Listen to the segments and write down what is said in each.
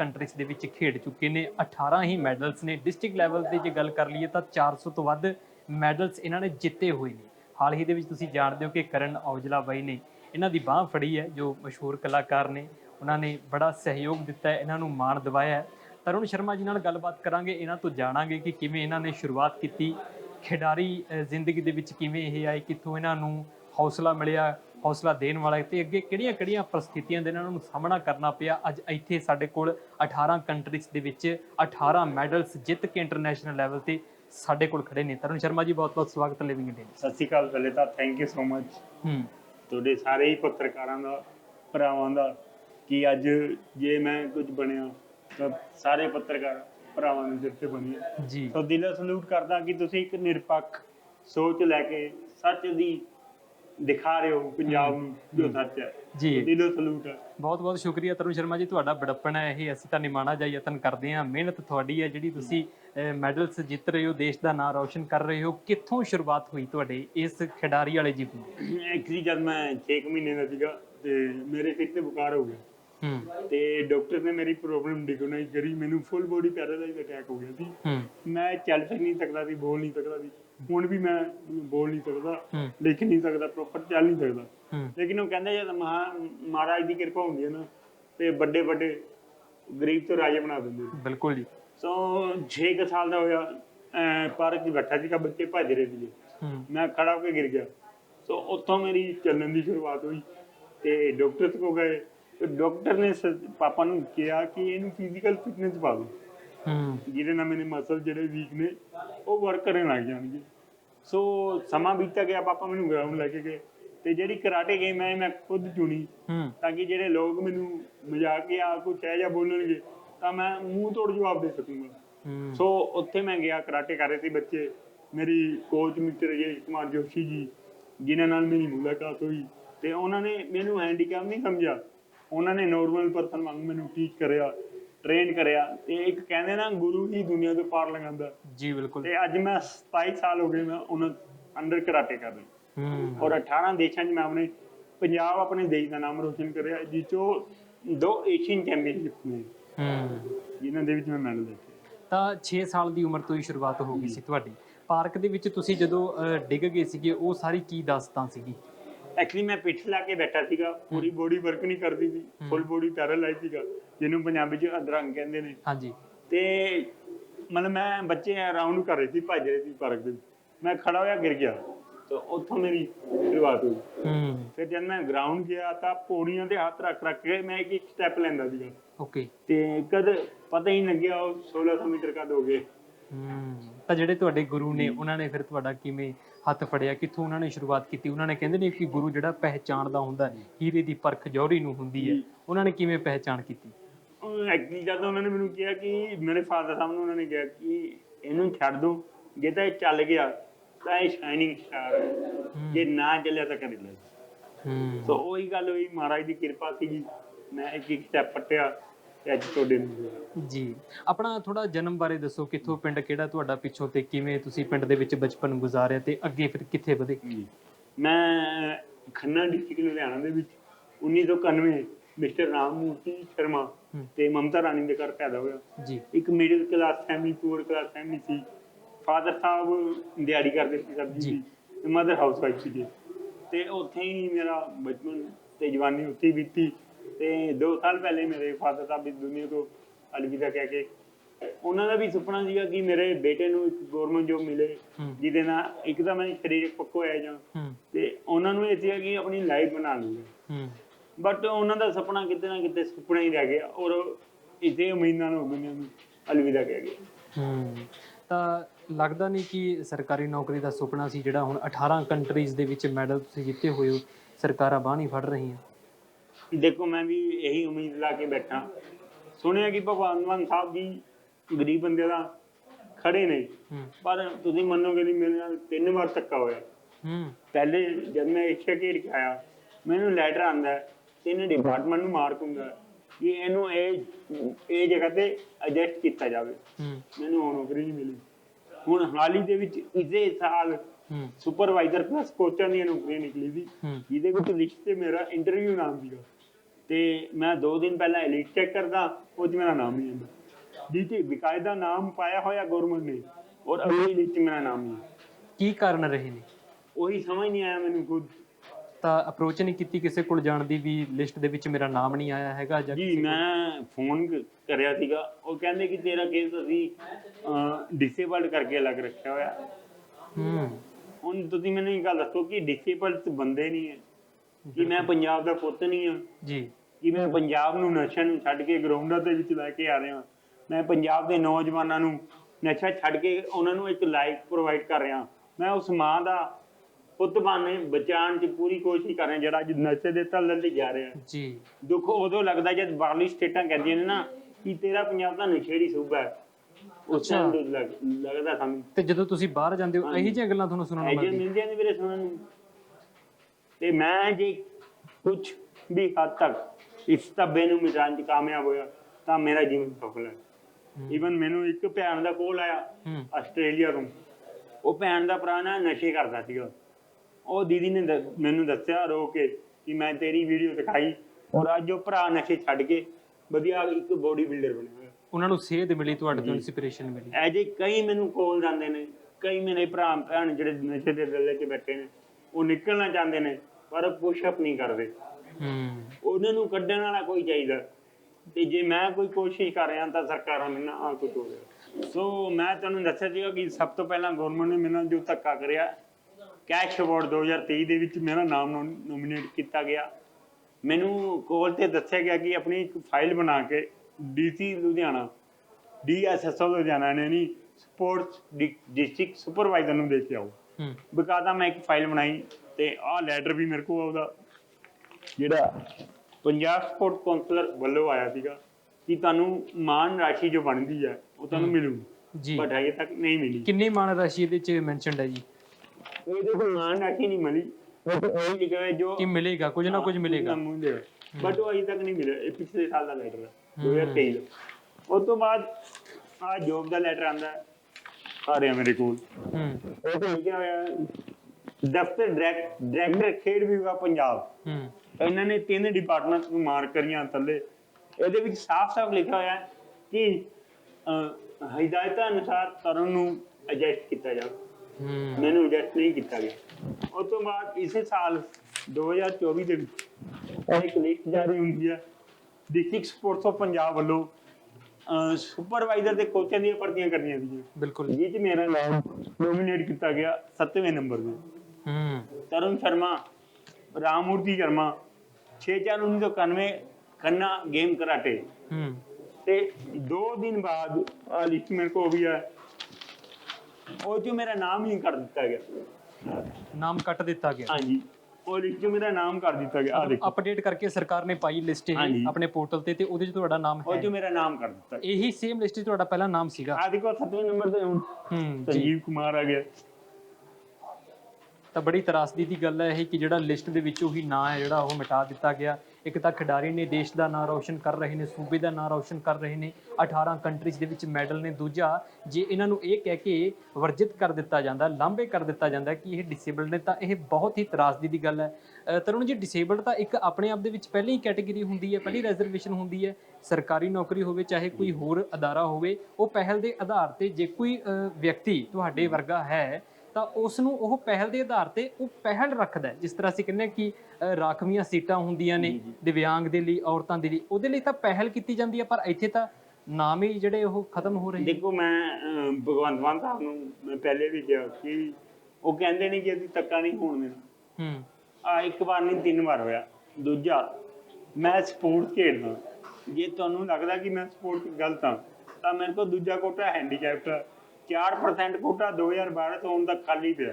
Countries ਦੇ ਵਿੱਚ ਖੇਡ ਚੁੱਕੇ ਨੇ। 18 ਹੀ ਮੈਡਲਸ ਨੇ। ਡਿਸਟ੍ਰਿਕਟ ਲੈਵਲ ਤੇ ਜੇ ਗੱਲ ਕਰ ਲਈਏ ਤਾਂ 400 ਤੋਂ ਵੱਧ ਮੈਡਲਸ ਇਹਨਾਂ ਨੇ ਜਿੱਤੇ ਹੋਏ ਨੇ। ਹਾਲ ਹੀ ਦੇ ਵਿੱਚ ਤੁਸੀਂ ਜਾਣਦੇ ਹੋ ਕਿ ਕਰਨ ਔਜਲਾ ਬਾਈ ਨੇ ਇਹਨਾਂ ਦੀ ਬਾਹ ਫੜੀ ਹੈ, ਜੋ ਮਸ਼ਹੂਰ ਕਲਾਕਾਰ ਨੇ। ਉਹਨਾਂ ਨੇ ਬੜਾ ਸਹਿਯੋਗ ਦਿੱਤਾ ਹੈ, ਇਹਨਾਂ ਨੂੰ ਮਾਣ ਦਿਵਾਇਆ ਹੈ। ਤਰੁਣ ਸ਼ਰਮਾ ਜੀ ਨਾਲ ਗੱਲਬਾਤ ਕਰਾਂਗੇ। ਇਹਨਾਂ ਤੋਂ ਜਾਣਾਂਗੇ ਕਿ ਕਿਵੇਂ ਇਹਨਾਂ ਨੇ ਸ਼ੁਰੂਆਤ ਕੀਤੀ। ਖਿਡਾਰੀ ਜ਼ਿੰਦਗੀ ਦੇ ਵਿੱਚ ਕਿਵੇਂ ਇਹ ਆਏ, ਕਿੱਥੋਂ ਇਹਨਾਂ ਨੂੰ ਹੌਸਲਾ ਮਿਲਿਆ ਹੌਸਲਾ ਦੇਣ ਵਾਲਾ ਤੇ ਅੱਗੇ ਕਿਹੜੀਆਂ-ਕਿਹੜੀਆਂ ਪ੍ਰਸਥਿਤੀਆਂ ਦੇ ਨਾਲ ਉਹਨਾਂ ਨੂੰ ਸਾਹਮਣਾ ਕਰਨਾ ਪਿਆ? ਅੱਜ ਇੱਥੇ ਸਾਡੇ ਕੋਲ 18 ਕੰਟਰੀਜ਼ ਦੇ ਵਿੱਚ 18 ਮੈਡਲਸ ਜਿੱਤ ਕੇ ਇੰਟਰਨੈਸ਼ਨਲ ਲੈਵਲ ਤੇ ਸਾਡੇ ਕੋਲ ਖੜੇ ਨੇ। ਤਰੁਣ ਸ਼ਰਮਾ ਜੀ ਬਹੁਤ-ਬਹੁਤ ਸਵਾਗਤ ਲਿਵਿੰਗ ਇੰਡੀਆ ਸਤਿ ਸ਼੍ਰੀ ਅਕਾਲ ਪਹਿਲੇ ਤਾਂ ਥੈਂਕ ਯੂ ਸੋ ਮਚ ਹੂੰ। ਤੁਹਾਡੇ ਸਾਰੇ ਹੀ ਪੱਤਰਕਾਰਾਂ ਦਾ ਭਰਾਵਾਂ ਦਾ ਕਿ ਅੱਜ ਜੇ ਮੈਂ ਕੁਝ ਬਣਿਆ ਤਾਂ ਸਾਰੇ ਪੱਤਰਕਾਰ ਭਰਾਵਾਂ ਦੇ ਸਿਰ ਤੇ ਬਣੀ ਜੀ। ਸੋ ਦਿਲੋਂ ਸਲੂਟ ਕਰਦਾ ਕਿ ਤੁਸੀਂ ਇੱਕ ਨਿਰਪੱਖ ਸੋਚ ਲੈ ਕੇ ਸੱਚ ਦੀ ਦਿਖਾ ਰਹੇ ਹੋ ਪੰਜਾਬ ਨੂੰ ਜੋ ਸੱਚ ਹੈ ਜੀ। ਦਿਲੋਂ ਸਲੂਟ ਹੈ ਬਹੁਤ ਬਹੁਤ ਸ਼ੁਕਰੀਆ ਤਰੁਣ ਸ਼ਰਮਾ ਜੀ ਤੁਹਾਡਾ ਬੜਪਣ ਹੈ ਇਹ। ਅਸੀਂ ਤਾਂ ਨਿਮਾਣਾ ਜਾ ਯਤਨ ਕਰਦੇ ਹਾਂ। ਮਿਹਨਤ ਤੁਹਾਡੀ ਹੈ ਜਿਹੜੀ ਤੁਸੀਂ ਮੈਡਲਸ ਜਿੱਤ ਰਹੇ ਹੋ ਦੇਸ਼ ਦਾ ਨਾਮ ਰੌਸ਼ਨ ਕਰ ਰਹੇ ਹੋ। ਕਿੱਥੋਂ ਸ਼ੁਰੂਆਤ ਹੋਈ ਤੁਹਾਡੇ ਇਸ ਖਿਡਾਰੀ ਵਾਲੇ ਜੀਵਨ ਦੀ ਐਕਚੁਅਲੀ ਜਦ ਮੈਂ 6 ਮਹੀਨੇ ਦਾ ਸੀਗਾ ਤੇ ਮੇਰੇ ਸਿਰ ਤੇ ਬੁਖਾਰ ਹੋ ਗਿਆ। ਹੂੰ। ਤੇ ਡਾਕਟਰ ਨੇ ਮੇਰੀ ਪ੍ਰੋਬਲਮ ਡਿਗਨਾਈਜ਼ ਕਰੀ। ਮੈਨੂੰ ਫੁੱਲ ਬੋਡੀ ਪੈਰਾਲਾਈਜ਼ ਅਟੈਕ ਹੋ ਗਿਆ ਸੀ। ਹੂੰ। ਮੈਂ ਚੱਲ ਨਹੀਂ ਸਕਦਾ ਸੀ ਬੋਲ ਨਹੀਂ ਸਕਦਾ ਸੀ। ਹੁਣ ਵੀ ਮੈਂ ਬੋਲ ਨਹੀਂ ਸਕਦਾ ਲਿਖ ਨਹੀਂ ਸਕਦਾ ਪ੍ਰੋਪਰ ਚੱਲ ਨਹੀਂ ਸਕਦਾ। ਲੇਕਿਨ ਉਹ ਕਹਿੰਦੇ ਜਦ ਮਹਾ ਮਹਾਰਾਜ ਦੀ ਕਿਰਪਾ ਹੁੰਦੀ ਹੈ ਨਾ ਤੇ ਵੱਡੇ ਵੱਡੇ ਗਰੀਬ ਤੋਂ ਰਾਜੇ ਬਣਾ ਦਿੰਦੇ। ਬਿਲਕੁਲ ਜੀ। ਸੋ 6 ਕੁ ਸਾਲ ਦਾ ਹੋਇਆ ਪਾਰਕ 'ਚ ਬੈਠਾ ਸੀਗਾ ਬੱਚੇ ਭੱਜ ਰਹੇ ਹੂੰ। ਮੈਂ ਖੜਾ ਹੋ ਕੇ ਗਿਰ ਗਿਆ। ਸੋ ਉੱਥੋਂ ਮੇਰੀ ਚੱਲਣ ਦੀ ਸ਼ੁਰੂਆਤ ਹੋਈ ਤੇ ਡਾਕਟਰ ਕੋ ਗਏ। ਤੇ ਡਾਕਟਰ ਨੇ ਸ- ਪਾਪਾ ਨੂੰ ਕਿਹਾ ਕਿ ਇਹਨੂੰ ਫਿਜ਼ੀਕਲ ਫਿਟਨੈਸ ਪਾ ਦਿਓ। ਹੂੰ। ਜਿਹਦੇ ਨਾਲ ਮੇਰੇ ਮਸਲ ਜਿਹੜੇ ਵੀਕ ਨੇ ਉਹ ਵਰਕ ਕਰਨ ਲੱਗ ਜਾਣਗੇ। ਸੋ ਸਮਾਂ ਬੀਤਦਾ ਗਿਆ ਪਾਪਾ ਮੈਨੂੰ ਗਰਾਊਂਡ ਲੈ ਕੇ ਗਏ। ਤੇ ਜਿਹੜੀ ਕਰਾਟੇ ਗੇਮ ਹੈ ਮੈਂ ਖੁਦ ਚੁਣੀ। ਤਾਂ ਕਿ ਜਿਹੜੇ ਲੋਕ ਮੈਨੂੰ ਮਜ਼ਾਕੀਆ ਕੁਛ ਹੈ ਜਾਂ ਬੋਲਣਗੇ ਤਾਂ ਮੈਂ ਮੂੰਹ ਤੋੜ ਜਵਾਬ ਦੇ ਸਕੂੰਗਾ। ਸੋ ਉੱਥੇ ਮੈਂ ਗਿਆ ਕਰਾਟੇ ਕਰ ਰਹੇ ਸੀ ਬੱਚੇ। ਮੇਰੀ ਕੋਚ ਮਿੱਤਰ ਰਜੇਸ਼ ਕੁਮਾਰ ਜੋਸ਼ੀ ਜੀ ਜਿਨ੍ਹਾਂ ਨਾਲ ਮੇਰੀ ਮੁਲਾਕਾਤ ਹੋਈ। ਤੇ ਉਹਨਾਂ ਨੇ ਮੈਨੂੰ ਹੈਂਡੀਕੈਪ ਨਹੀਂ ਸਮਝਿਆ। ਉਹਨਾਂ ਨੇ ਨਾਰਮਲ ਪਰਸਨ ਵਾਂਗ ਮੈਨੂੰ ਟੀਚ ਕਰਿਆ। ਟ੍ਰੇਨ ਕਰਿਆ। ਤੇ ਇੱਕ ਕਹਿੰਦੇ ਨਾ ਗੁਰੂ ਹੀ ਦੁਨੀਆ ਤੋਂ ਪਾਰ ਲਗਾਉਂਦਾ ਜੀ ਬਿਲਕੁਲ। ਤੇ ਅੱਜ ਮੈਂ 27 ਸਾਲ ਹੋ ਗਏ ਮੈਂ ਉਹਨਾਂ ਅੰਡਰ ਕਰਾਟੇ ਕਰ ਰਿਹਾ। ਹੂੰ। ਔਰ 18 ਦੇਸ਼ਾਂ 'ਚ ਮੈਂ ਆਪਣੇ ਪੰਜਾਬ ਆਪਣੇ ਦੇਸ਼ ਦਾ ਨਾਮ ਰੋਸ਼ਨ ਕਰਿਆ ਜਿਸ 'ਚੋਂ ਦੋ ਏਸ਼ੀਅਨ ਚੈਂਪੀਅਨਸ਼ਿਪ ਨੇ। ਹੂੰ। ਜਿਨ੍ਹਾਂ ਦੇ ਵਿੱਚ ਮੈਂ ਮੈਡਲ ਜਿੱਤੇ ਤਾਂ 6 ਸਾਲ ਦੀ ਉਮਰ ਤੋਂ ਹੀ ਸ਼ੁਰੂਆਤ ਹੋ ਗਈ ਸੀ ਤੁਹਾਡੀ। ਪਾਰਕ ਦੇ ਵਿੱਚ ਤੁਸੀਂ ਜਦੋਂ ਡਿੱਗ ਗਏ ਸੀਗੇ ਉਹ ਸਾਰੀ ਕੀ ਦਾਸਤਾਨ ਸੀਗੀ? ਐਕਚੁਅਲੀ ਮੈਂ ਪਿੱਠ ਲਾ ਕੇ ਬੈਠਾ ਸੀਗਾ ਪੂਰੀ ਬੋਡੀ ਵਰਕ ਨਹੀਂ ਕਰਦੀ ਸੀ ਫੁੱਲ ਬੋਡੀ ਪੈਰਾਲਾਈਜ਼ ਸੀਗਾ। ਜਿਹਨੂੰ ਪੰਜਾਬੀ 'ਚ ਅਧਰੰਗ ਕਹਿੰਦੇ ਨੇ। ਹਾਂਜੀ। ਤੇ ਮਤਲਬ ਮੈਂ ਬੱਚੇ ਅਰਾਊਂਡ ਕਰ ਰਹੇ ਸੀ ਭੱਜ ਰਹੇ ਸੀ ਪਾਰਕ ਦੇ। ਮੈਂ ਖੜਾ ਹੋਇਆ ਗਿਰ ਗਿਆ। ਤਾਂ ਉੱਥੋਂ ਮੇਰੀ ਸ਼ੁਰੂਆਤ ਹੋਈ। ਹੂੰ। ਫਿਰ ਜਦ ਮੈਂ ਗਰਾਊਂਡ ਗਿਆ ਤਾਂ ਪੌੜੀਆਂ ਤੇ ਹੱਥ ਰੱਖ ਰੱਖ ਕੇ ਮੈਂ ਇੱਕ ਇੱਕ ਸਟੈਪ ਲੈਂਦਾ ਸੀਗਾ। ਓਕੇ ਤੇ ਕਦ ਪਤਾ ਹੀ ਨਹੀਂ ਲੱਗਿਆ ਉਹ 1600 ਮੀਟਰ ਕਦ ਹੋ ਗਏ। ਹੂੰ। ਤਾਂ ਜਿਹੜੇ ਤੁਹਾਡੇ ਗੁਰੂ ਨੇ ਉਹਨਾਂ ਨੇ ਫਿਰ ਤੁਹਾਡਾ ਕਿਵੇਂ ਹੱਥ ਫੜਿਆ? ਕਿੱਥੋਂ ਉਹਨਾਂ ਨੇ ਸ਼ੁਰੂਆਤ ਕੀਤੀ? ਉਹਨਾਂ ਨੇ ਕਹਿੰਦੇ ਨੇ ਕਿ ਗੁਰੂ ਜਿਹੜਾ ਪਹਿਚਾਣਦਾ ਹੁੰਦਾ ਹੀਰੇ ਦੀ ਪਰਖ ਜੌਹਰੀ ਨੂੰ ਹੁੰਦੀ ਹੈ। ਉਹਨਾਂ ਨੇ ਕਿਵੇਂ ਪਹਿਚਾਣ ਕੀਤੀ? ਐਕਚੁਅਲੀ ਜਦ ਉਹਨਾਂ ਨੇ ਮੈਨੂੰ ਕਿਹਾ ਕਿ ਮੇਰੇ ਫਾਦਰ ਸਾਹਿਬ ਨੂੰ ਉਹਨਾਂ ਨੇ ਕਿਹਾ ਕਿ ਇਹਨੂੰ ਛੱਡ ਦੋ ਜੇ ਤਾਂ ਇਹ ਚੱਲ ਗਿਆ ਤਾਂ ਇਹ ਸ਼ਾਈਨਿੰਗ ਸਟਾਰ ਹੈ। ਜੇ ਨਾ ਚੱਲਿਆ ਤਾਂ ਕਦੇ ਲੈ ਹੂੰ। ਸੋ ਉਹੀ ਗੱਲ ਹੋਈ ਮਹਾਰਾਜ ਦੀ ਕਿਰਪਾ ਸੀਗੀ। ਮੈਂ ਇੱਕ ਇੱਕ ਸਟੈਪ ਪੱਟਿਆ ਤੇ ਅੱਜ ਤੁਹਾਡੇ ਨੂੰ ਮਿਲਿਆ। ਜੀ। ਆਪਣਾ ਥੋੜਾ ਜਨਮ ਬਾਰੇ ਦੱਸੋ ਕਿੱਥੋਂ ਪਿੰਡ ਕਿਹੜਾ ਤੁਹਾਡਾ ਪਿੱਛੋਂ ਤੇ ਕਿਵੇਂ ਤੁਸੀਂ ਪਿੰਡ ਦੇ ਵਿੱਚ ਬਚਪਨ ਗੁਜ਼ਾਰਿਆ ਤੇ ਅੱਗੇ ਫਿਰ ਕਿੱਥੇ ਵਧੇ? ਮੈਂ ਖੰਨਾ ਡਿਸਟ੍ਰਿਕਟ ਲੁਧਿਆਣਾ ਦੇ ਵਿੱਚ 1991 ਮਿਸਟਰ ਰਾਮ ਮੂਰਤੀ ਸ਼ਰਮਾ। ਤੇ ਮਮਤਾ ਰਾਣੀ ਦੇ ਘਰ ਪੈਦਾ ਹੋਇਆ। ਜੀ। ਇੱਕ middle class family poor class family ਸੀ। ਫਾਦਰ ਸਾਹਿਬ ਦਿਹਾੜੀ ਕਰਦੇ ਸੀ ਸਬਜ਼ੀ ਜੀ। ਦੀ ਤੇ ਮਦਰ ਹਾਊਸ ਵਾਈਫ ਸੀਗੇ। ਤੇ ਉੱਥੇ ਹੀ ਮੇਰਾ ਬਚਪਨ ਤੇ ਜਵਾਨੀ ਉੱਥੇ ਹੀ ਬੀਤੀ ਤੇ 2 ਸਾਲ ਪਹਿਲੇ ਮੇਰੇ ਫਾਦਰ ਸਾਹਿਬ ਇਸ ਦੁਨੀਆ ਤੋਂ ਅਲਵਿਦਾ ਕਹਿ ਕੇ ਉਹਨਾਂ ਦਾ ਵੀ ਸੁਪਨਾ ਸੀਗਾ ਕਿ ਮੇਰੇ ਬੇਟੇ ਨੂੰ ਇੱਕ ਗਵਰਨਮੈਂਟ ਜੋਬ ਮਿਲੇ ਜਿਹਦੇ ਨਾਲ ਇੱਕ ਤਾਂ ਮੈਂ ਸਰੀਰਕ ਪੱਕੋ ਹੋਇਆ ਜਾਂ ਤੇ ਉਹਨਾਂ ਨੂੰ ਇਹ ਸੀਗਾ ਕਿ ਆਪਣੀ ਲਾਈਫ ਬਣਾ ਲੂਗਾ ਬਟ ਉਹਨਾਂ ਦਾ ਸੁਪਨਾ ਕਿਤੇ ਨਾ ਕਿਤੇ ਸੁਪਨਾ ਹੀ ਰਹਿ ਗਿਆ ਔਰ ਇਸੇ ਉਮੀਦ ਨਾਲ ਉਹ ਦੁਨੀਆ ਨੂੰ ਅਲਵਿਦਾ ਕਹਿ ਗਏ। ਹੂੰ। ਤਾਂ ਲੱਗਦਾ ਨਹੀਂ ਕਿ ਸਰਕਾਰੀ ਨੌਕਰੀ ਦਾ ਸੁਪਨਾ ਸੀ ਜਿਹੜਾ ਹੁਣ 18 ਕੰਟਰੀਜ਼ ਦੇ ਵਿੱਚ ਮੈਡਲ ਤੁਸੀਂ ਜਿੱਤੇ ਹੋਏ ਹੋ ਸਰਕਾਰਾਂ ਬਾਹ ਨਹੀਂ ਫੜ ਰਹੀਆਂ? ਦੇਖੋ ਮੈਂ ਵੀ ਇਹੀ ਉਮੀਦ ਲਾ ਕੇ ਬੈਠਾ। ਸੁਣਿਆ ਕਿ ਭਗਵਾਨ ਮਾਨ ਸਾਹਿਬ ਜੀ ਗਰੀਬ ਬੰਦੇ ਦਾ ਖੜੇ ਨੇ ਹੂੰ। ਪਰ ਤੁਸੀਂ ਮੰਨੋਗੇ ਨਹੀਂ ਮੇਰੇ ਨਾਲ ਤਿੰਨ ਵਾਰ ਧੱਕਾ ਹੋਇਆ। ਹੂੰ। ਪਹਿਲੇ ਜਦ ਮੈਂ ਏਸ਼ੀਆ ਘੇਰ ਕੇ ਆਇਆ ਮੈਨੂੰ ਲੈਟਰ ਆਂਦਾ ਤਿੰਨ ਡਿਪਾਰਟਮੈਂਟ ਨੂੰ ਮਾਰਕ ਹੁੰਦਾ ਹੈ ਕਿ ਇਹਨੂੰ ਇਹ ਇਹ ਜਗ੍ਹਾ ਤੇ ਐਡਜਸਟ ਕੀਤਾ ਜਾਵੇ। ਹੂੰ। ਮੈਨੂੰ ਹੁਣ ਨੌਕਰੀ ਨਹੀਂ ਮਿਲੀ। ਹੁਣ ਹਾਲ ਹੀ ਦੇ ਵਿੱਚ ਇਸੇ ਸਾਲ ਹੂੰ। ਸੁਪਰਵਾਈਜ਼ਰ ਪਲੱਸ ਕੋਚਾਂ ਦੀਆਂ ਨੌਕਰੀਆਂ ਨਿਕਲੀ ਸੀ। ਹੂੰ। ਜਿਹਦੇ ਵਿੱਚ ਲਿਸਟ ਤੇ ਮੇਰਾ ਇੰਟਰਵਿਊ ਨਾਮ ਸੀਗਾ। ਤੇ ਮੈਂ 2 ਦਿਨ ਪਹਿਲਾਂ ਲਿਸਟ ਚੈੱਕ ਕਰਦਾ ਉਹ 'ਚ ਮੇਰਾ ਨਾਮ ਹੀ ਆਉਂਦਾ ਜਿੱਥੇ ਬਕਾਇਦਾ ਨਾਮ ਪਾਇਆ ਹੋਇਆ ਗਵਰਨਮੈਂਟ ਨੇ ਔਰ ਅਗਲੀ ਲਿਸਟ ਮੇਰਾ ਨਾਮ ਨਹੀਂ ਕੀ ਕਾਰਨ ਰਹੇ ਨੇ? ਉਹੀ ਸਮਝ ਨਹੀਂ ਆਇਆ ਮੈਨੂੰ ਖੁਦ। ਤਾਂ ਅਪਰੋਚ ਨਹੀਂ ਕੀਤੀ ਕਿਸੇ ਕੋਲ ਜਾਣ ਦੀ ਵੀ ਲਿਸਟ ਦੇ ਵਿੱਚ ਮੇਰਾ ਨਾਮ ਨਹੀਂ ਆਇਆ ਹੈਗਾ ਜਾਂ ਜੀ ਕਿਸੇ ਕੋਲ- ਮੈਂ ਫੋਨ ਕਰਿਆ ਸੀਗਾ। ਉਹ ਕਹਿੰਦੇ ਕਿ ਤੇਰਾ ਕੇਸ ਅਸੀਂ ਡਿਸੇਬਲਡ ਕਰਕੇ ਅਲੱਗ ਰੱਖਿਆ ਹੋਇਆ। ਹੂੰ। ਹੁਣ ਤੁਸੀਂ ਮੈਨੂੰ ਇਹ ਗੱਲ ਦੱਸੋ ਕਿ ਡਿਸੇਬਲਡ ਬੰਦੇ ਨਹੀਂ ਹੈ। ਕਿ ਮੈਂ ਪੰਜਾਬ ਦਾ ਪੁੱਤ ਨਹੀਂ ਹਾਂ। ਜੀ। ਕਿ ਮੈਂ ਪੰਜਾਬ ਨੂੰ ਨਸ਼ਾ ਨੂੰ ਛੱਡ ਕੇ ਗਰਾਊਂਡਾਂ ਦੇ ਵਿੱਚ ਲੈ ਕੇ ਆ ਰਿਹਾ ਮੈਂ ਪੰਜਾਬ ਦੇ ਨੌਜਵਾਨਾਂ ਨੂੰ ਨਸ਼ਾ ਛੱਡ ਕੇ ਉਹਨਾਂ ਨੂੰ ਇੱਕ ਲਾਈਫ ਪ੍ਰੋਵਾਈਡ ਕਰ ਰਿਹਾ ਮੈਂ ਉਸ ਮਾਂ ਦਾ ਪੁੱਤ ਬਾਨੇ ਬਚਾਉਣ ਦੀ ਪੂਰੀ ਕੋਸ਼ਿਸ਼ ਕਰ ਰਿਹਾ ਜਿਹੜਾ ਅੱਜ ਨਸ਼ੇ ਦੇ ਤਲ ਤੇ ਜਾ ਰਿਹਾ ਜੀ। ਦੁੱਖ ਉਦੋਂ ਲੱਗਦਾ ਜਦ ਬਾਹਰਲੀ ਸਟੇਟਾਂ ਕਹਿੰਦੀਆਂ ਨੇ ਨਾ ਕਿ ਤੇਰਾ ਪੰਜਾਬ ਤਾਂ ਨਸ਼ੇੜੀ ਸੂਬਾ ਹੈ। ਉਸ ਅੱਛਾ। ਟਾਈਮ ਲੱਗਦਾ ਸਾਨੂੰ। ਤੇ ਜਦੋਂ ਤੁਸੀਂ ਬਾਹਰ ਜਾਂਦੇ ਹੋ ਇਹੀ ਜਿਹੀਆਂ ਗੱਲਾਂ ਤੁਹਾਨੂੰ ਸੁਣਨ ਨੂੰ ਐਜੇ ਮਿਲਦੀਆਂ? ਨੇ ਵੀਰੇ ਸੁਣਨ ਨੂੰ। ਤੇ ਮੈਂ ਜੇ ਕੁਝ ਵੀ ਹੱਦ ਤੱਕ ਇਸ ਤੱਬੇ ਨੂੰ ਮਿਟਾਉਣ 'ਚ ਕਾਮਯਾਬ ਹੋਇਆ ਤਾਂ ਮੇਰਾ ਜੀਵਨ ਸਫਲ ਹੈ। ਈਵਨ ਮੈਨੂੰ ਇੱਕ ਭੈਣ ਦਾ ਕੋਲ ਆਇਆ ਹੂੰ। ਆਸਟ੍ਰੇਲੀਆ ਤੋਂ। ਉਹ ਭੈਣ ਦਾ ਭਰਾ ਨਾ ਨਸ਼ੇ ਕਰਦਾ ਸੀਗਾ। ਉਹ ਦੀਦੀ ਨੇ ਦ- ਮੈਨੂੰ ਦੱਸਿਆ ਰੋ ਕੇ ਕਿ ਮੈਂ ਤੇਰੀ ਵੀਡੀਓ ਦਿਖਾਈ ਔਰ ਅੱਜ ਉਹ ਭਰਾ ਨਸ਼ੇ ਛੱਡ ਕੇ ਵਧੀਆ ਇੱਕ ਬੋਡੀ ਬਿਲਡਰ ਬਣਿਆ ਹੋਇਆ। ਉਹਨਾਂ ਨੂੰ ਸੇਧ ਮਿਲੀ ਤੁਹਾਡੇ ਤੋਂ ਇਨਸਪੀਰੇਸ਼ਨ ਮਿਲੀ। ਐਜੇ ਕਈ ਮੈਨੂੰ ਕੋਲ ਜਾਂਦੇ ਨੇ ਕਈ ਮੇਰੇ ਭਰਾ ਭੈਣ ਜਿਹੜੇ ਨਸ਼ੇ ਦੇ ਦੱਲੇ 'ਚ ਬੈਠੇ ਨੇ ਉਹ ਨਿਕਲਣਾ ਚਾਹੁੰਦੇ ਨੇ ਪਰ ਪੁਸ਼ ਅਪ ਨਹੀਂ ਕਰਦੇ। ਹੂੰ। ਉਹਨਾਂ ਨੂੰ ਕੱਢਣ ਵਾਲਾ ਕੋਈ ਚਾਹੀਦਾ। ਤੇ ਜੇ ਮੈਂ ਕੋਈ ਕੋਸ਼ਿਸ਼ ਕਰ ਰਿਹਾ ਤਾਂ ਸਰਕਾਰਾਂ ਨੇ ਨਾ ਆ ਕੁਝ ਹੋ ਸੋ ਮੈਂ ਤੁਹਾਨੂੰ ਦੱਸਿਆ ਸੀਗਾ ਕਿ ਸਭ ਤੋਂ ਪਹਿਲਾਂ ਗਵਰਨਮੈਂਟ ਨੇ ਮੇਰੇ ਨਾਲ ਜੋ ਧੱਕਾ ਕਰਿਆ ਕੈਸ਼ ਅਵਾਰਡ 2023 ਦੇ ਵਿੱਚ ਮੇਰਾ ਨਾਮ ਨੋਮੀਨੇਟ ਕੀਤਾ ਗਿਆ। ਮੈਨੂੰ ਕੋਲ ਤੇ ਦੱਸਿਆ ਗਿਆ ਕਿ ਆਪਣੀ ਇੱਕ ਫਾਈਲ ਬਣਾ ਕੇ ਡੀਸੀ ਲੁਧਿਆਣਾ ਡੀਐਸਐਸਓ ਲੁਧਿਆਣਾ ਨੇ ਨਹੀਂ ਸਪੋਰਟਸ ਡਿਸਟ੍ਰਿਕਟ ਸੁਪਰਵਾਈਜ਼ਰ ਨੂੰ ਦੇ ਕੇ ਆਓ। ਬਕਾਇਦਾ ਮੈਂ ਇੱਕ ਫਾਈਲ ਬਣਾਈ ਤੇ ਆਹ ਲੈਟਰ ਵੀ ਮੇਰੇ ਕੋਲ ਉਹਦਾ ਜਿਹੜਾ ਪੰਜਾਬ ਸਪੋਰਟ ਕਾਉਂਸਲਰ ਵੱਲੋਂ ਆਇਆ ਸੀਗਾ ਕਿ ਤੁਹਾਨੂੰ ਮਾਨ ਰਾਸ਼ੀ ਜੋ ਬਣਦੀ ਹੈ ਉਹ ਤੁਹਾਨੂੰ ਮਿਲੂ ਜੀ। ਬਟ ਹਜੇ ਤੱਕ ਨਹੀਂ ਮਿਲੀ। ਕਿੰਨੀ ਮਾਣ ਰਾਸ਼ੀ ਇਹਦੇ ਚ ਮੈਂਸ਼ਨਡ ਹੈ ਜੀ? ਇਹ ਦੇਖੋ ਮਾਨ ਰਾਸ਼ੀ ਨਹੀਂ ਮਿਲੀ। ਉਹ ਤਾਂ ਉਹ ਲਿਖਿਆ ਹੋਇਆ ਜੋ ਕਿ ਮਿਲੇਗਾ ਕੁਝ ਨਾ ਕੁਝ ਮਿਲੇਗਾ। ਬਟ ਉਹ ਅਜੇ ਤੱਕ ਨਹੀਂ ਮਿਲਿਆ ਇਹ ਪਿਛਲੇ ਸਾਲ ਦਾ ਲੈਟਰ ਹੈ। 2023 ਦਾ। ਉਸ ਤੋਂ ਬਾਅਦ ਆ ਜੋਬ ਦਾ ਲੈਟਰ ਆਂਦਾ ਆ ਰਿਹਾ ਮੇਰੇ ਕੋਲ। ਹੂੰ। ਉਹ ਤੇ ਲਿਖਿਆ ਹੋਇਆ ਹੈ, ਦਫ਼ਤਰ ਡਾਇਰੈਕਟ ਡਾਇਰੈਕਟਰ ਖੇਡ ਵਿਭਾਗ ਪੰਜਾਬ। ਇਹਨਾਂ ਨੇ ਤਿੰਨ ਡਿਪਾਰਟਮੈਂਟਸ ਨੂੰ ਮਾਰ ਕਰੀਆਂ ਥੱਲੇ। ਇਹਦੇ ਵਿੱਚ ਸਾਫ਼-ਸਾਫ਼ ਲਿਖਿਆ ਹੋਇਆ ਹੈ ਕਿ ਅਹ, ਹਦਾਇਤਾਂ ਅਨੁਸਾਰ ਤਰਨ ਨੂੰ ਐਡਜਸਟ ਕੀਤਾ ਜਾਵੇ। ਮੈਨੂੰ ਐਡਜਸਟ ਨਹੀਂ ਕੀਤਾ ਗਿਆ। ਉਸ ਤੋਂ ਬਾਅਦ ਇਸੇ ਸਾਲ 2024 ਦੇ ਵਿੱਚ ਇੱਕ ਲਿਸਟ ਜਾਰੀ ਹੁੰਦੀ ਹੈ। ਡਿਸਟ੍ਰਿਕਟ ਸਪੋਰਟਸ ਆਫ ਪੰਜਾਬ ਵੱਲੋਂ ਸੁਪਰਵਾਈਜ਼ਰ ਤੇ ਕੋਚਾਂ ਦੀਆਂ ਭਰਤੀਆਂ ਕਰਨੀਆਂ ਸੀਗੀਆਂ ਬਿਲਕੁਲ ਜਿਹ 'ਚ ਮੇਰਾ ਨਾਮ ਨੋਮੀਨੇਟ ਕੀਤਾ ਗਿਆ 7ਵੇਂ ਨੰਬਰ ਤੇ। ਹੂੰ। Tarun Sharma Rammurti Sharma 64991 Khanna game karate. ਹੂੰ। ਤੇ 2 ਦਿਨ ਬਾਅਦ ਆ ਲਿਸਟ ਮੇਰੇ ਕੋ ਵੀ ਹੈ। ਉਹ ਚ ਮੇਰਾ ਨਾਮ ਹੀ ਕਰ ਦਿੱਤਾ ਗਿਆ। ਨਾਮ ਕੱਟ ਦਿੱਤਾ ਗਿਆ। ਹਾਂਜੀ। ਉਹ ਲਿਸਟ ਮੇਰਾ ਨਾਮ ਕਰ ਦਿੱਤਾ ਗਿਆ। ਆ ਦੇਖੋ। ਅਪਡੇਟ ਕਰਕੇ ਸਰਕਾਰ ਨੇ ਪਾਈ ਲਿਸਟ। ਇਹ ਆਪਣੇ ਪੋਰਟਲ ਤੇ ਤੇ ਉਹਦੇ 'ਚ ਤੁਹਾਡਾ ਨਾਮ ਉਹ ਹੈ। ਚ ਮੇਰਾ ਨਾਮ ਕਰ ਦਿੱਤਾ ਇਹੀ ਸੇਮ ਲਿਸਟ 'ਚ ਤੁਹਾਡਾ ਪਹਿਲਾ ਨਾਮ ਸੀਗਾ। ਆ ਦੇਖੋ 7ਵੇਂ ਨੰਬਰ ਤੇ ਹੁਣ ਹੂੰ ਜੀ। ਸੰਜੀਵ ਕੁਮਾਰ ਆ ਗਿਆ। ਤਾਂ ਬੜੀ ਤਰਾਸਦੀ ਦੀ ਗੱਲ ਹੈ ਇਹ ਕਿ ਜਿਹੜਾ ਲਿਸਟ ਦੇ ਵਿੱਚੋਂ ਹੀ ਨਾਂ ਹੈ ਜਿਹੜਾ ਉਹ ਮਿਟਾ ਦਿੱਤਾ ਗਿਆ। ਇੱਕ ਤਾਂ ਖਿਡਾਰੀ ਨੇ ਦੇਸ਼ ਦਾ ਨਾਂ ਰੌਸ਼ਨ ਕਰ ਰਹੇ ਨੇ, ਸੂਬੇ ਦਾ ਨਾਂ ਰੌਸ਼ਨ ਕਰ ਰਹੇ ਨੇ 18 ਕੰਟਰੀਜ਼ ਦੇ ਵਿੱਚ ਮੈਡਲ ਨੇ ਦੂਜਾ, ਜੇ ਇਹਨਾਂ ਨੂੰ ਇਹ ਕਹਿ ਕੇ ਵਰਜਿਤ ਕਰ ਦਿੱਤਾ ਜਾਂਦਾ, ਲਾਂਭੇ ਕਰ ਦਿੱਤਾ ਜਾਂਦਾ ਕਿ ਇਹ ਡਿਸੇਬਲਡ ਨੇ, ਤਾਂ ਇਹ ਬਹੁਤ ਹੀ ਤਰਾਸਦੀ ਦੀ ਗੱਲ ਹੈ। ਤਰੁਣ ਜੀ ਡਿਸੇਬਲਡ ਤਾਂ ਇੱਕ ਆਪਣੇ ਆਪ ਦੇ ਵਿੱਚ ਪਹਿਲੀ ਕੈਟਾਗਰੀ ਹੁੰਦੀ ਹੈ, ਪਹਿਲੀ ਰਿਜ਼ਰਵੇਸ਼ਨ ਹੁੰਦੀ ਹੈ। ਸਰਕਾਰੀ ਨੌਕਰੀ ਹੋਵੇ, ਚਾਹੇ ਕੋਈ ਹੋਰ ਅਦਾਰਾ ਹੋਵੇ, ਉਹ ਪਹਿਲ ਦੇ ਆਧਾਰ ਤੇ ਜੇ ਕੋਈ ਵਿਅਕਤੀ ਤੁਹਾਡੇ ਵਰਗਾ ਹੈ ਤਾਂ ਉਸ ਨੂੰ ਉਹ ਪਹਿਲ ਦੇ ਆਧਾਰ ਤੇ ਉਹ ਪਹਿਲ ਰੱਖਦਾ। ਜਿਸ ਤਰ੍ਹਾਂ ਅਸੀਂ ਕਹਿੰਦੇ ਕਿ ਰਾਖਵੀਆਂ ਸੀਟਾਂ ਹੁੰਦੀਆਂ ਨੇ ਦਿਵਿਆਂਗ ਦੇ ਲਈ ਔਰਤਾਂ ਦੇ ਲਈ ਉਹਦੇ ਲਈ ਤਾਂ ਪਹਿਲ ਕੀਤੀ ਜਾਂਦੀ ਹੈ ਪਰ ਇੱਥੇ ਤਾਂ ਨਾਮ ਹੀ ਜਿਹੜੇ ਉਹ ਖਤਮ ਹੋ ਰਹੇ ਦੇਖੋ ਮੈਂ ਭਗਵੰਤ ਮਾਨ ਸਾਹਿਬ ਨੂੰ ਮੈਂ ਪਹਿਲੇ ਵੀ ਕਿਹਾ ਕਿ ਉਹ ਕਹਿੰਦੇ ਨੇ ਕਿ ਅਸੀਂ ਧੱਕਾ ਨਹੀਂ ਹੋਣ ਦੇਣਾ। ਹੂੰ। ਆ ਇੱਕ ਵਾਰ ਨਹੀਂ ਤਿੰਨ ਵਾਰ ਹੋਇਆ। ਦੂਜਾ ਮੈਂ ਸਪੋਰਟ ਖੇਡਦਾ। ਜੇ ਤੁਹਾਨੂੰ ਲੱਗਦਾ ਕਿ ਮੈਂ ਸਪੋਰਟ ਗਲਤ ਹਾਂ ਤਾਂ ਮੇਰੇ ਕੋਲ ਦੂਜਾ ਕੋਟਾ ਹੈਂਡੀਕੈਪਟ 4% ਕੋਟਾ 2012 ਤੋਂ ਹੁਣ ਤੱਕ ਖਾਲੀ ਪਿਆ।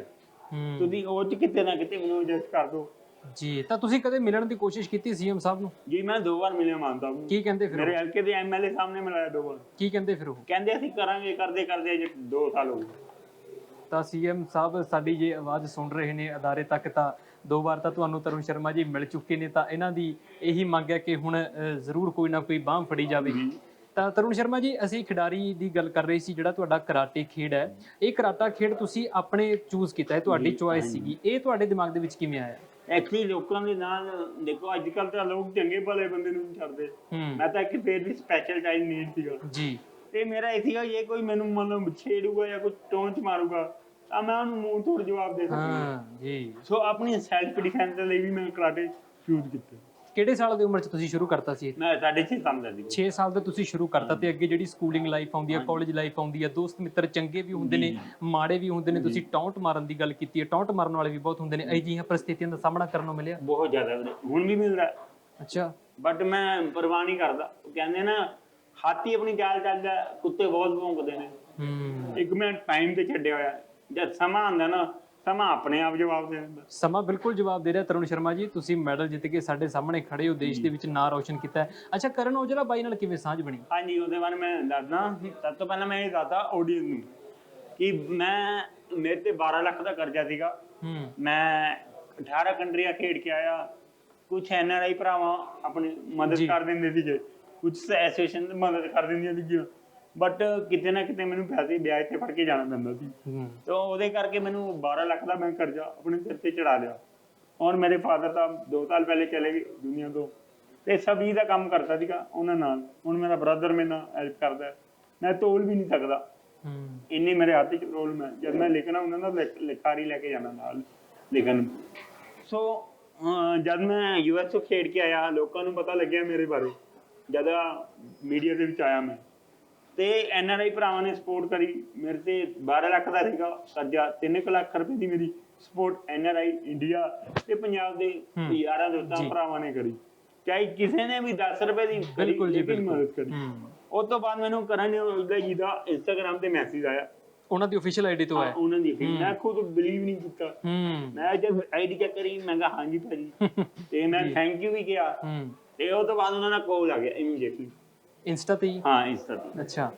ਹੂੰ। ਤੁਸੀਂ ਉਹ ਚ ਕਿਤੇ ਨਾ ਕਿਤੇ ਮੈਨੂੰ ਐਡਜਸਟ ਕਰ ਦਿਓ। ਜੀ ਤਾਂ ਤੁਸੀਂ ਕਦੇ ਮਿਲਣ ਦੀ ਕੋਸ਼ਿਸ਼ ਕੀਤੀ ਸੀਐਮ ਸਾਹਿਬ ਨੂੰ? ਜੀ ਮੈਂ ਦੋ ਵਾਰ ਮਿਲਿਆ ਮੰਨਦਾ ਹੂੰ ਕੀ ਕਹਿੰਦੇ ਫਿਰ ਮੇਰੇ ਉਹ? ਹਲਕੇ ਦੇ ਐਮਐਲਏ ਸਾਹਮਣੇ ਮਿਲਾਇਆ ਦੋ ਵਾਰ। ਕੀ ਕਹਿੰਦੇ ਫਿਰ ਉਹ? ਕਹਿੰਦੇ ਅਸੀਂ ਕਰਾਂਗੇ ਕਰਦੇ ਕਰਦੇ ਅਜੇ 2 ਸਾਲ ਹੋ ਗਏ। ਤਾਂ ਸੀਐਮ ਸਾਹਿਬ ਸਾਡੀ ਜੇ ਆਵਾਜ਼ ਸੁਣ ਰਹੇ ਨੇ ਅਦਾਰੇ ਤੱਕ ਤਾਂ ਦੋ ਵਾਰ ਤਾਂ ਤੁਹਾਨੂੰ ਤਰੁਣ ਸ਼ਰਮਾ ਜੀ ਮਿਲ ਚੁੱਕੇ ਨੇ ਤਾਂ ਇਹਨਾਂ ਦੀ ਇਹੀ ਮੰਗ ਹੈ ਕਿ ਹੁਣ ਅ, ਜ਼ਰੂਰ ਕੋਈ ਨਾ ਕੋਈ ਬਾਹ ਫੜੀ ਜਾਵੇ। ਤਾਂ ਤਰੁਣ ਸ਼ਰਮਾ ਜੀ ਅਸੀਂ ਖਿਡਾਰੀ ਦੀ ਗੱਲ ਕਰ ਰਹੇ ਸੀ ਜਿਹੜਾ ਤੁਹਾਡਾ ਕਰਾਟੇ ਖੇਡ ਹੈ। ਇਹ ਕਰਾਟਾ ਖੇਡ ਤੁਸੀਂ ਆਪਣੇ ਚੂਜ਼ ਕੀਤਾ ਹੈ ਤੁਹਾਡੀ ਚੁਆਇਸ ਸੀਗੀ। ਇਹ ਤੁਹਾਡੇ ਦਿਮਾਗ ਦੇ ਵਿੱਚ ਕਿਵੇਂ ਆਇਆ? ਐਕਚੁਅਲੀ ਲੋਕਾਂ ਦੇ ਨਾਲ ਦੇਖੋ ਅੱਜ ਕੱਲ ਤਾਂ ਲੋਕ ਚੰਗੇ ਭਲੇ ਬੰਦੇ ਨੂੰ ਛੱਡਦੇ। ਮੈਂ ਤਾਂ ਕਿ ਫੇਰ ਵੀ ਸਪੈਸ਼ਲ ਚਾਈਲਡ ਨੀਡ ਸੀਗਾ। ਜੀ। ਤੇ ਮੇਰਾ ਇਹ ਸੀਗਾ ਜੇ ਕੋਈ ਮੈਨੂੰ ਮਤਲਬ ਛੇੜੂਗਾ ਜਾਂ ਕੋਈ ਟੋਂਚ ਮਾਰੂਗਾ ਤਾਂ ਮੈਂ ਉਹਨੂੰ ਮੂੰਹ ਤੋੜ ਜਵਾਬ ਦੇ ਸਕਦਾ। ਹਾਂ ਜੀ। ਸੋ ਆਪਣੀ ਸੈਲਫ ਡਿਫੈਂਸ ਦੇ ਲਈ ਵੀ ਮੈਂ ਕਰਾਟੇ ਚੂਜ਼ ਕੀਤਾ। ਕਿਹੜੇ ਸਾਲ ਦੀ ਉਮਰ 'ਚ ਤੁਸੀਂ ਸ਼ੁਰੂ ਕਰਤਾ ਸੀ ਮੈਂ ਸਾਡੇ 6 ਸਾਲ ਦਾ ਸੀ। 6 ਸਾਲ ਦਾ ਤੁਸੀਂ ਸ਼ੁਰੂ ਕਰਤਾ ਤੇ ਅੱਗੇ ਜਿਹੜੀ ਸਕੂਲਿੰਗ ਲਾਈਫ ਆਉਂਦੀ ਹੈ ਕਾਲਜ ਲਾਈਫ ਆਉਂਦੀ ਹੈ ਦੋਸਤ ਮਿੱਤਰ ਚੰਗੇ ਵੀ ਹੁੰਦੇ ਨੇ ਮਾੜੇ ਵੀ ਹੁੰਦੇ ਨੇ ਤੁਸੀਂ ਟੌਂਟ ਮਾਰਨ ਦੀ ਗੱਲ ਕੀਤੀ ਹੈ ਟੌਂਟ ਮਾਰਨ ਵਾਲੇ ਵੀ ਬਹੁਤ ਹੁੰਦੇ ਨੇ ਇਹ ਜਿਹੀਆਂ ਪਰਿਸਥਿਤੀਆਂ ਦਾ ਸਾਹਮਣਾ ਕਰਨ ਨੂੰ ਮਿਲਿਆ? ਬਹੁਤ ਜ਼ਿਆਦਾ ਵੀਰੇ। ਹੁਣ ਵੀ ਮਿਲਦਾ। ਅੱਛਾ। ਬਟ ਮੈਂ ਪਰਵਾਹ ਨਹੀਂ ਕਰਦਾ। ਉਹ ਕਹਿੰਦੇ ਨਾ ਹਾਥੀ ਆਪਣੀ ਚਾਲ ਚੱਲਦਾ ਕੁੱਤੇ ਬਹੁਤ ਭੌਂਕਦੇ ਨੇ। ਹੂੰ। ਇੱਕ ਮਿੰਟ ਟਾਈਮ ਤੇ ਛੱਡਿਆ ਹੋਇਆ। ਜਦ ਸਮਾਂ ਆਉਂਦਾ ਨਾ ਸਮਾਂ ਆਪਣੇ ਆਪ ਜਵਾਬ ਦੇ ਦਿੰਦਾ। ਸਮਾਂ ਬਿਲਕੁਲ ਜਵਾਬ ਦੇ ਰਿਹਾ ਤਰੁਣ ਸ਼ਰਮਾ ਜੀ ਤੁਸੀਂ ਮੈਡਲ ਜਿੱਤ ਕੇ ਸਾਡੇ ਸਾਹਮਣੇ ਖੜੇ ਹੋ ਦੇਸ਼ ਦੇ ਵਿੱਚ ਨਾਂ ਰੌਸ਼ਨ ਕੀਤਾ ਹੈ। ਅੱਛਾ ਕਰਨ ਔਜਲਾ ਬਾਈ ਨਾਲ ਕਿਵੇਂ ਸਾਂਝ ਬਣੀ? ਹਾਂਜੀ ਉਹਦੇ ਬਾਰੇ ਮੈਂ ਦੱਸਦਾ। ਸਭ ਤੋਂ ਪਹਿਲਾਂ ਮੈਂ ਇਹ ਦੱਸਦਾ ਆਡੀਅנס ਨੂੰ ਕਿ ਮੈਂ ਮੇਰੇ ਤੇ 12 ਲੱਖ ਦਾ ਕਰਜ਼ਾ ਸੀਗਾ। ਮੈਂ 18 ਕੰਟਰੀਆਂ ਖੇਡ ਕੇ ਆਇਆ। ਕੁਝ ਐਨਆਰਆਈ ਭਰਾਵਾਂ ਆਪਣੀ ਮਦਦ। ਕਰ ਦਿੰਦੇ ਸੀਗੇ। ਕੁਝ ਐਸੋਸੀਏਸ਼ਨ ਮਦਦ ਕਰ ਦਿੰਦੀਆਂ ਸੀਗੀਆਂ। ਬਟ ਕਿਤੇ ਨਾ ਕਿਤੇ ਮੈਨੂੰ ਪੈਸੇ ਵਿਆਜ ਤੇ ਫੜ ਕੇ ਜਾਣਾ ਪੈਂਦਾ ਸੀ। ਹੂੰ। ਤੇ ਉਹਦੇ ਕਰਕੇ ਮੈਨੂੰ 12 ਲੱਖ ਦਾ ਮੈਂ ਕਰਜ਼ਾ ਆਪਣੇ ਸਿਰ ਤੇ ਚੜਾ ਲਿਆ। ਔਰ ਮੇਰੇ ਫਾਦਰ ਤਾਂ 2 ਸਾਲ ਪਹਿਲੇ ਚਲੇ ਗਏ ਦੁਨੀਆ ਤੋਂ। ਤੇ ਸਭੀ ਦਾ ਕੰਮ ਕਰਦਾ ਸੀਗਾ ਉਹਨਾਂ ਨਾਲ। ਹੁਣ ਮੇਰਾ ਬ੍ਰਦਰ ਮੇਰੇ ਨਾਲ ਹੈਲਪ ਕਰਦਾ। ਮੈਂ ਤੋਲ ਵੀ ਨਹੀਂ ਸਕਦਾ। ਹੂੰ। ਇੰਨੀ ਮੇਰੇ ਹੱਥ 'ਚ ਪ੍ਰੋਬਲਮ ਹੈ ਜਦ ਮੈਂ ਲਿਖਣਾ ਉਹਨਾਂ ਦਾ ਲਿਖ- ਲਿਖਾਰੀ ਲੈ ਕੇ ਜਾਣਾ ਨਾਲ ਲਿਖਣ। ਸੋ ਜਦ ਮੈਂ ਯੂਐਸ ਤੋਂ ਖੇਡ ਕੇ ਆਇਆ ਲੋਕਾਂ ਨੂੰ ਪਤਾ ਲੱਗਿਆ ਮੇਰੇ ਬਾਰੇ। ਜਦ ਮੀਡੀਆ ਦੇ ਵਿੱਚ ਆਇਆ ਮੈਂ। ਤੇ ਐਨਆਰਆਈ ਭਰਾਵਾਂ ਨੇ ਸਪੋਰਟ ਕਰੀ। ਮੇਰੇ ਤੇ 12 ਲੱਖ ਦਾ ਸੀਗਾ ਕਰਜ਼ਾ 3 ਲੱਖ ਰੁਪਏ ਦੀ ਮੇਰੀ ਸਪੋਰਟ ਐਨਆਰਆਈ ਇੰਡੀਆ ਤੇ ਪੰਜਾਬ ਦੇ। ਯਾਰਾਂ ਦੋਸਤਾਂ। ਭਰਾਵਾਂ ਨੇ ਕਰੀ। ਚਾਹੇ ਕਿਸੇ ਨੇ ਵੀ 10 ਰੁਪਏ ਦੀ ਬਿਲਕੁਲ ਜੀ ਮਦਦ ਕਰੀ। ਉਸ ਤੋਂ ਬਾਅਦ ਮੈਨੂੰ ਕਰਨ ਔਜਲਾ ਜੀ ਦਾ ਇੰਸਟਾਗ੍ਰam ਤੇ ਮੈਸੇਜ ਆਇਆ। ਉਹਨਾਂ ਦੀ ਅਫੀਸ਼ੀਅਲ ਆਈਡੀ ਤੋਂ ਹੈ ਉਹਨਾਂ ਦੀ ਮੈਂ ਖੁਦ ਬਲੀਵ ਨਹੀਂ ਕੀਤਾ। ਮੈਂ ਜਦ ਆਈਡੀ ਚੈੱਕ ਕਰੀ ਮੈਂ ਕਿਹਾ ਹਾਂਜੀ ਭਾਜੀ। ਤੇ ਮੈਂ ਥੈਂਕ ਯੂ ਵੀ ਕਿਹਾ। ਤੇ ਉਹ ਤੋਂ ਬਾਅਦ ਉਹਨਾਂ ਦਾ ਕਾਲ ਆ ਗਿਆ ਇਮੀਡੀਏਟਲੀ ਇੰਸਟਾ ਤੇ ਹੀ? ਹਾਂ ਇੰਸਟਾ ਤੇ ਅੱਛਾ।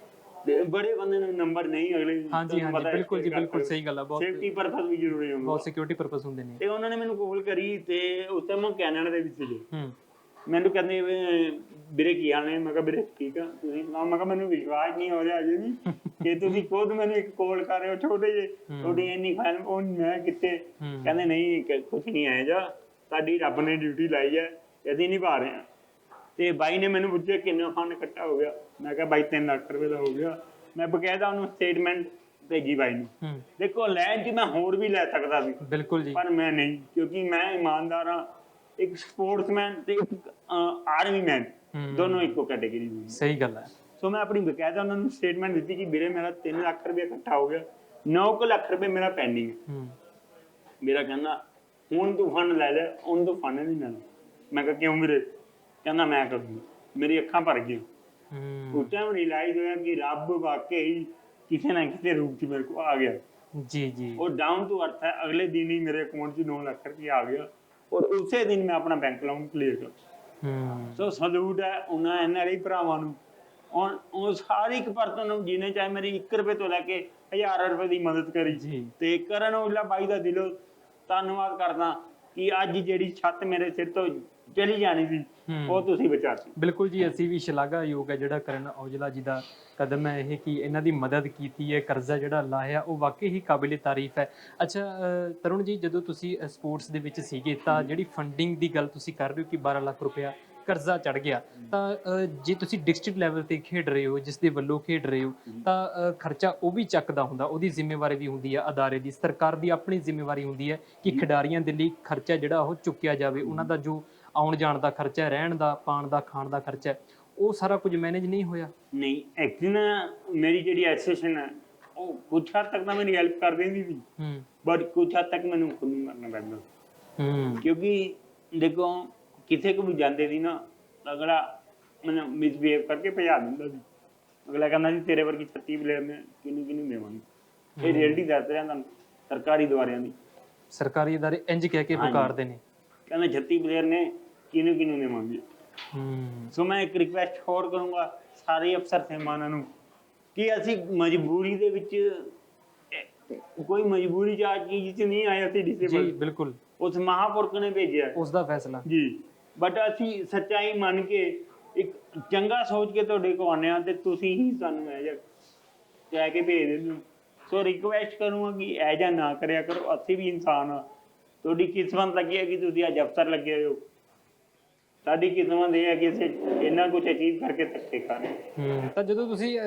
ਤੇ ਬੜੇ ਬੰਦੇ ਨੂੰ ਨੰਬਰ ਨਹੀਂ ਅਗਲੇ ਹਾਂਜੀ ਹਾਂਜੀ ਬਿਲਕੁਲ ਜੀ ਬਿਲਕੁਲ ਸਹੀ ਗੱਲ ਹੈ ਬਹੁਤ ਸੇਫਟੀ ਪਰਪਸ ਵੀ ਜ਼ਰੂਰੀ ਹੁੰਦਾ ਬਹੁਤ ਸਿਕਿਉਰਿਟੀ ਪਰਪਸ ਹੁੰਦੇ ਨੇ। ਤੇ ਉਹਨਾਂ ਨੇ ਮੈਨੂੰ ਕਾਲ ਕਰੀ ਤੇ ਉਸ ਟਾਈਮ ਮੈਂ ਕੈਨੇਡਾ ਦੇ ਵਿੱਚ ਹੂੰ। ਮੈਨੂੰ ਕਹਿੰਦੇ ਵੀ, ਵੀਰੇ ਕੀ ਹਾਲ ਨੇ? ਮੈਂ ਕਿਹਾ ਵੀਰੇ ਠੀਕ ਆ ਤੁਸੀਂ ਸੁਣਾਓ? ਮੈਂ ਕਿਹਾ ਮੈਨੂੰ ਵਿਸ਼ਵਾਸ ਨਹੀਂ ਹੋ ਰਿਹਾ ਅਜੇ ਵੀ ਕਿ ਤੁਸੀਂ ਖੁਦ ਮੈਨੂੰ ਇੱਕ ਕਾਲ ਕਰ ਰਹੇ ਹੋ ਛੋਟੇ ਜਿਹੇ। ਤੁਹਾਡੀ ਇੰਨੀ ਫੈਨ ਉਹ ਮੈਂ ਕਿੱਥੇ। ਕਹਿੰਦੇ ਨਹੀਂ ਕੁਝ ਨਹੀਂ ਆਇਆ ਜਾ। ਤੁਹਾਡੀ ਰੱਬ ਨੇ ਡਿਊਟੀ ਲਾਈ ਹੈ ਅਸੀਂ ਨਿਭਾ ਰਹੇ ਹਾਂ। ਤੇ ਬਾਈ ਨੇ ਮੈਨੂੰ ਪੁੱਛਿਆ ਕਿੰਨਾ ਫੰਡ ਇਕੱਠਾ ਹੋ ਗਿਆ। ਮੈਂ ਕਿਹਾ ਬਾਈ 3 ਲੱਖ ਰੁਪਏ ਦਾ ਹੋ ਗਿਆ। ਮੈਂ ਬਕਾਇਦਾ ਉਹਨੂੰ ਸਟੇਟਮੈਂਟ ਭੇਜੀ ਬਾਈ ਨੂੰ। ਦੇਖੋ ਲੈਣ ਚ ਮੈਂ ਹੋਰ ਵੀ ਲੈ ਸਕਦਾ ਸੀ ਬਿਲਕੁਲ ਜੀ। ਪਰ ਮੈਂ ਨਹੀਂ ਕਿਉਂਕਿ ਮੈਂ ਇਮਾਨਦਾਰ ਹਾਂ। ਇੱਕ ਸਪੋਰਟਸਮੈਨ ਤੇ ਇੱਕ ਆਰਮੀ ਮੈਨ। ਦੋਨੋਂ ਇੱਕੋ ਕੈਟਾਗਰੀ ਦੀ ਸਹੀ ਗੱਲ ਹੈ। ਸੋ ਮੈਂ ਆਪਣੀ ਬਕਾਇਦਾ ਉਹਨਾਂ ਨੂੰ ਸਟੇਟਮੈਂਟ ਦਿੱਤੀ ਕਿ ਵੀਰੇ ਮੇਰਾ 3 ਲੱਖ ਰੁਪਏ ਇਕੱਠਾ ਹੋ ਗਿਆ। 9 ਲੱਖ ਰੁਪਏ ਮੇਰਾ ਪੈਂਡਿੰਗ ਹੈ। ਮੇਰਾ ਕਹਿੰਦਾ ਹੁਣ ਤੂੰ ਫੰਡ ਲੈ ਲੈ ਹੁਣ ਤੂੰ ਫੰਡ ਨਹੀਂ ਲੈਣਾ। ਮੈਂ ਕਿਹਾ ਕਿਉਂ ਵੀਰੇ? ਕਹਿੰਦਾ ਮੈਂ ਕਰੂੰਗਾ ਮੇਰੀ ਅੱਖਾਂ ਭਰ ਗਈਆਂ। ਹੂੰ। ਉਸ ਟਾਈਮ ਰਿਅਲਾਈਜ਼ ਹੋਇਆ ਕਿ ਰੱਬ ਵਾਕਈ ਕਿਸੇ ਨਾ ਕਿਸੇ ਰੂਪ 'ਚ ਮੇਰੇ ਕੋਲ ਆ ਗਿਆ। ਜੀ ਜੀ। ਉਹ ਡਾਊਨ ਟੂ ਅਰਥ ਹੈ। ਅਗਲੇ ਦਿਨ ਹੀ ਮੇਰੇ ਅਕਾਊਂਟ 'ਚ 9 ਲੱਖ ਰੁਪਏ ਆ ਗਿਆ। ਔਰ ਉਸੇ ਦਿਨ ਮੈਂ ਆਪਣਾ ਬੈਂਕ ਲੋਨ ਕਲੀਅਰ ਕਰ ਹੂੰ। ਸੋ ਸਲੂਟ ਹੈ ਉਹਨਾਂ ਐਨਆਰਆਈ ਭਰਾਵਾਂ ਨੂੰ। ਔਰ ਉਹ ਸਾਰੀ ਇੱਕ ਪਰਸਨ ਨੂੰ ਜਿਹਨੇ ਚਾਹੇ ਮੇਰੀ 1 ਰੁਪਏ ਤੋਂ ਲੈ ਕੇ 1000 ਰੁਪਏ ਦੀ ਮਦਦ ਕਰੀ ਜੀ। ਤੇ ਕਰਨ ਔਜਲਾ ਬਾਈ ਦਾ ਦਿਲੋਂ ਧੰਨਵਾਦ ਕਰਦਾ ਕਿ ਅੱਜ ਜਿਹੜੀ ਛੱਤ ਮੇਰੇ ਸਿਰ ਤੋਂ ਚਲੀ ਜਾਣੀ ਸੀ ਹੂੰ। ਉਹ ਤੁਸੀਂ ਬਚਾਤੀ ਬਿਲਕੁਲ ਜੀ ਅਸੀਂ ਵੀ ਸ਼ਲਾਘਾਯੋਗ ਹੈ ਜਿਹੜਾ ਕਰਨ ਔਜਲਾ ਜੀ ਦਾ ਕਦਮ ਹੈ ਇਹ ਕਿ ਇਹਨਾਂ ਦੀ ਮਦਦ ਕੀਤੀ ਹੈ ਕਰਜ਼ਾ ਜਿਹੜਾ ਲਾਇਆ ਉਹ ਵਾਕਈ ਹੀ ਕਾਬਿਲੇ ਤਾਰੀਫ ਹੈ। ਅੱਛਾ ਤਰੁਣ ਜੀ ਜਦੋਂ ਤੁਸੀਂ ਸਪੋਰਟਸ ਦੇ ਵਿੱਚ ਸੀਗੇ ਤਾਂ ਜਿਹੜੀ ਫੰਡਿੰਗ ਦੀ ਗੱਲ ਤੁਸੀਂ ਕਰ ਰਹੇ ਹੋ ਕਿ 12 ਲੱਖ ਰੁਪਇਆ ਕਰਜ਼ਾ ਚੜ ਗਿਆ ਤਾਂ ਜੇ ਤੁਸੀਂ ਡਿਸਟ੍ਰਿਕਟ ਲੈਵਲ ਤੇ ਖੇਡ ਰਹੇ ਹੋ ਜਿਸ ਦੇ ਵੱਲੋਂ ਖੇਡ ਰਹੇ ਹੋ ਤਾਂ ਖਰਚਾ ਉਹ ਵੀ ਚੱਕਦਾ ਹੁੰਦਾ ਉਹਦੀ ਜ਼ਿੰਮੇਵਾਰੀ ਵੀ ਹੁੰਦੀ ਹੈ ਅਦਾਰੇ ਦੀ ਸਰਕਾਰ ਦੀ ਆਪਣੀ ਜ਼ਿੰਮੇਵਾਰੀ ਹੁੰਦੀ ਹੈ ਕਿ ਖਿਡਾਰੀਆਂ ਦੇ ਲਈ ਖਰਚਾ ਜਿਹੜਾ ਉਹ ਚੁੱਕਿਆ ਜਾਵੇ ਉਹਨਾਂ ਦਾ ਜੋ ਆਉਣ ਜਾਣ ਦਾ ਖਰਚਾ ਹੈ ਰਹਿਣ ਦਾ ਪਾਣ ਦਾ ਖਾਣ ਦਾ ਖਰਚਾ ਹੈ ਉਹ ਸਾਰਾ ਕੁਝ ਮੈਨੇਜ ਨਹੀਂ ਹੋਇਆ ਨਹੀਂ ਐਕਚੁਅਲੀ ਨਾ ਮੇਰੀ ਜਿਹੜੀ ਐਸੋਸੀਏਸ਼ਨ ਹੈ ਉਹ ਕੁਝ ਹੱਦ ਤੱਕ ਤਾਂ ਮੇਰੀ ਹੈਲਪ ਕਰ ਦਿੰਦੀ ਸੀ ਹੂੰ ਬਟ ਕੁਝ ਹੱਦ ਤੱਕ ਮੈਨੂੰ ਖੁਦ ਨੂੰ ਕਰਨਾ ਪੈਂਦਾ ਹੂੰ ਕਿਉਂਕਿ ਦੇਖੋ ਕਿਥੇ ਕੋ ਵੀ ਜਾਂਦੇ ਸੀ ਨਾ ਤਾਂ ਅਗਲਾ ਮੈਨੂੰ ਮਿਸਬੀਹੇਵ ਕਰਕੇ ਭਜਾ ਦਿੰਦਾ ਸੀ ਅਗਲਾ ਕਹਿੰਦਾ ਸੀ ਤੇਰੇ ਵਰਗੀ 36 ਪਲੇਅਰ ਨੇ ਕਿਹਨੂੰ ਕਿਹਨੂੰ ਦੇਵਾਂਗੇ ਇਹ ਰਿਐਲਿਟੀ ਦੱਸ ਰਿਹਾ ਤੁਹਾਨੂੰ ਸਰਕਾਰੀ ਦੁਆਰਿਆਂ ਦੀ ਸਰਕਾਰੀ ادارے ਇੰਜ ਕਹਿ ਕੇ ਹਾਂਜੀ। ਪੁਕਾਰਦੇ ਨੇ ਕਹਿੰਦਾ 36 ਪਲੇਅਰ ਨੇ ਕਿਹਨੂੰ ਕਿਹਨੂੰ ਦੇਵਾਂਗੇ ਹੂੰ। ਸੋ ਮੈਂ ਇੱਕ ਰਿਕਵੈਸਟ ਹੋਰ ਕਰੂੰਗਾ ਸਾਰੇ ਅਫਸਰ ਸਹਿਮਾਨਾਂ ਨੂੰ ਕਿ ਅਸੀਂ ਮਜਬੂਰੀ ਦੇ ਵਿੱਚ ਕੋਈ ਮਜਬੂਰੀ ਚ ਆ ਚੀਜ਼ ਚ ਨਹੀਂ ਅਸੀਂ ਜੀ ਡਿਸੇਬਲ ਬਿਲਕੁਲ। ਉਸ ਮਹਾਪੁਰਖ ਨੇ ਭੇਜਿਆ। ਉਸ ਦਾ ਫੈਸਲਾ। ਜੀ। ਬਟ ਅਸੀਂ ਸੱਚਾਈ ਮੰਨ ਕੇ ਇੱਕ ਚੰਗਾ ਸੋਚ ਕੇ ਤੁਹਾਡੇ ਕੋਲ ਆਉਂਦੇ ਹਾਂ ਤੇ ਤੁਸੀਂ ਹੀ ਸਾਨੂੰ ਇਹ ਜਿਹਾ ਕਹਿ ਕੇ ਭੇਜ ਦਿੰਦੇ ਹੋ। ਸੋ ਰਿਕਵੈਸਟ ਕਰੂੰਗਾ ਕਿ ਜਿਹਾ ਨਾ ਕਰਿਆ ਕਰੋ ਅਸੀਂ ਵੀ ਇਨਸਾਨ ਆ ਤੁਹਾਡੀ ਕਿਸਮਤ ਲੱਗੀ ਹੈ ਕਿ ਤੁਸੀਂ ਅੱਜ ਅਫਸਰ ਲੱਗੇ ਹੋਏ ਹੋ? ਸਾਡੀ ਕਿਸਮਤ ਇਹ ਹੈ ਕਿ ਅਸੀਂ ਇੰਨਾ ਕੁਝ ਅਚੀਵ ਕਰਕੇ ਰਹੇ ਹਾਂ। ਤਾਂ ਜਦੋਂ ਤੁਸੀਂ ਅਹ,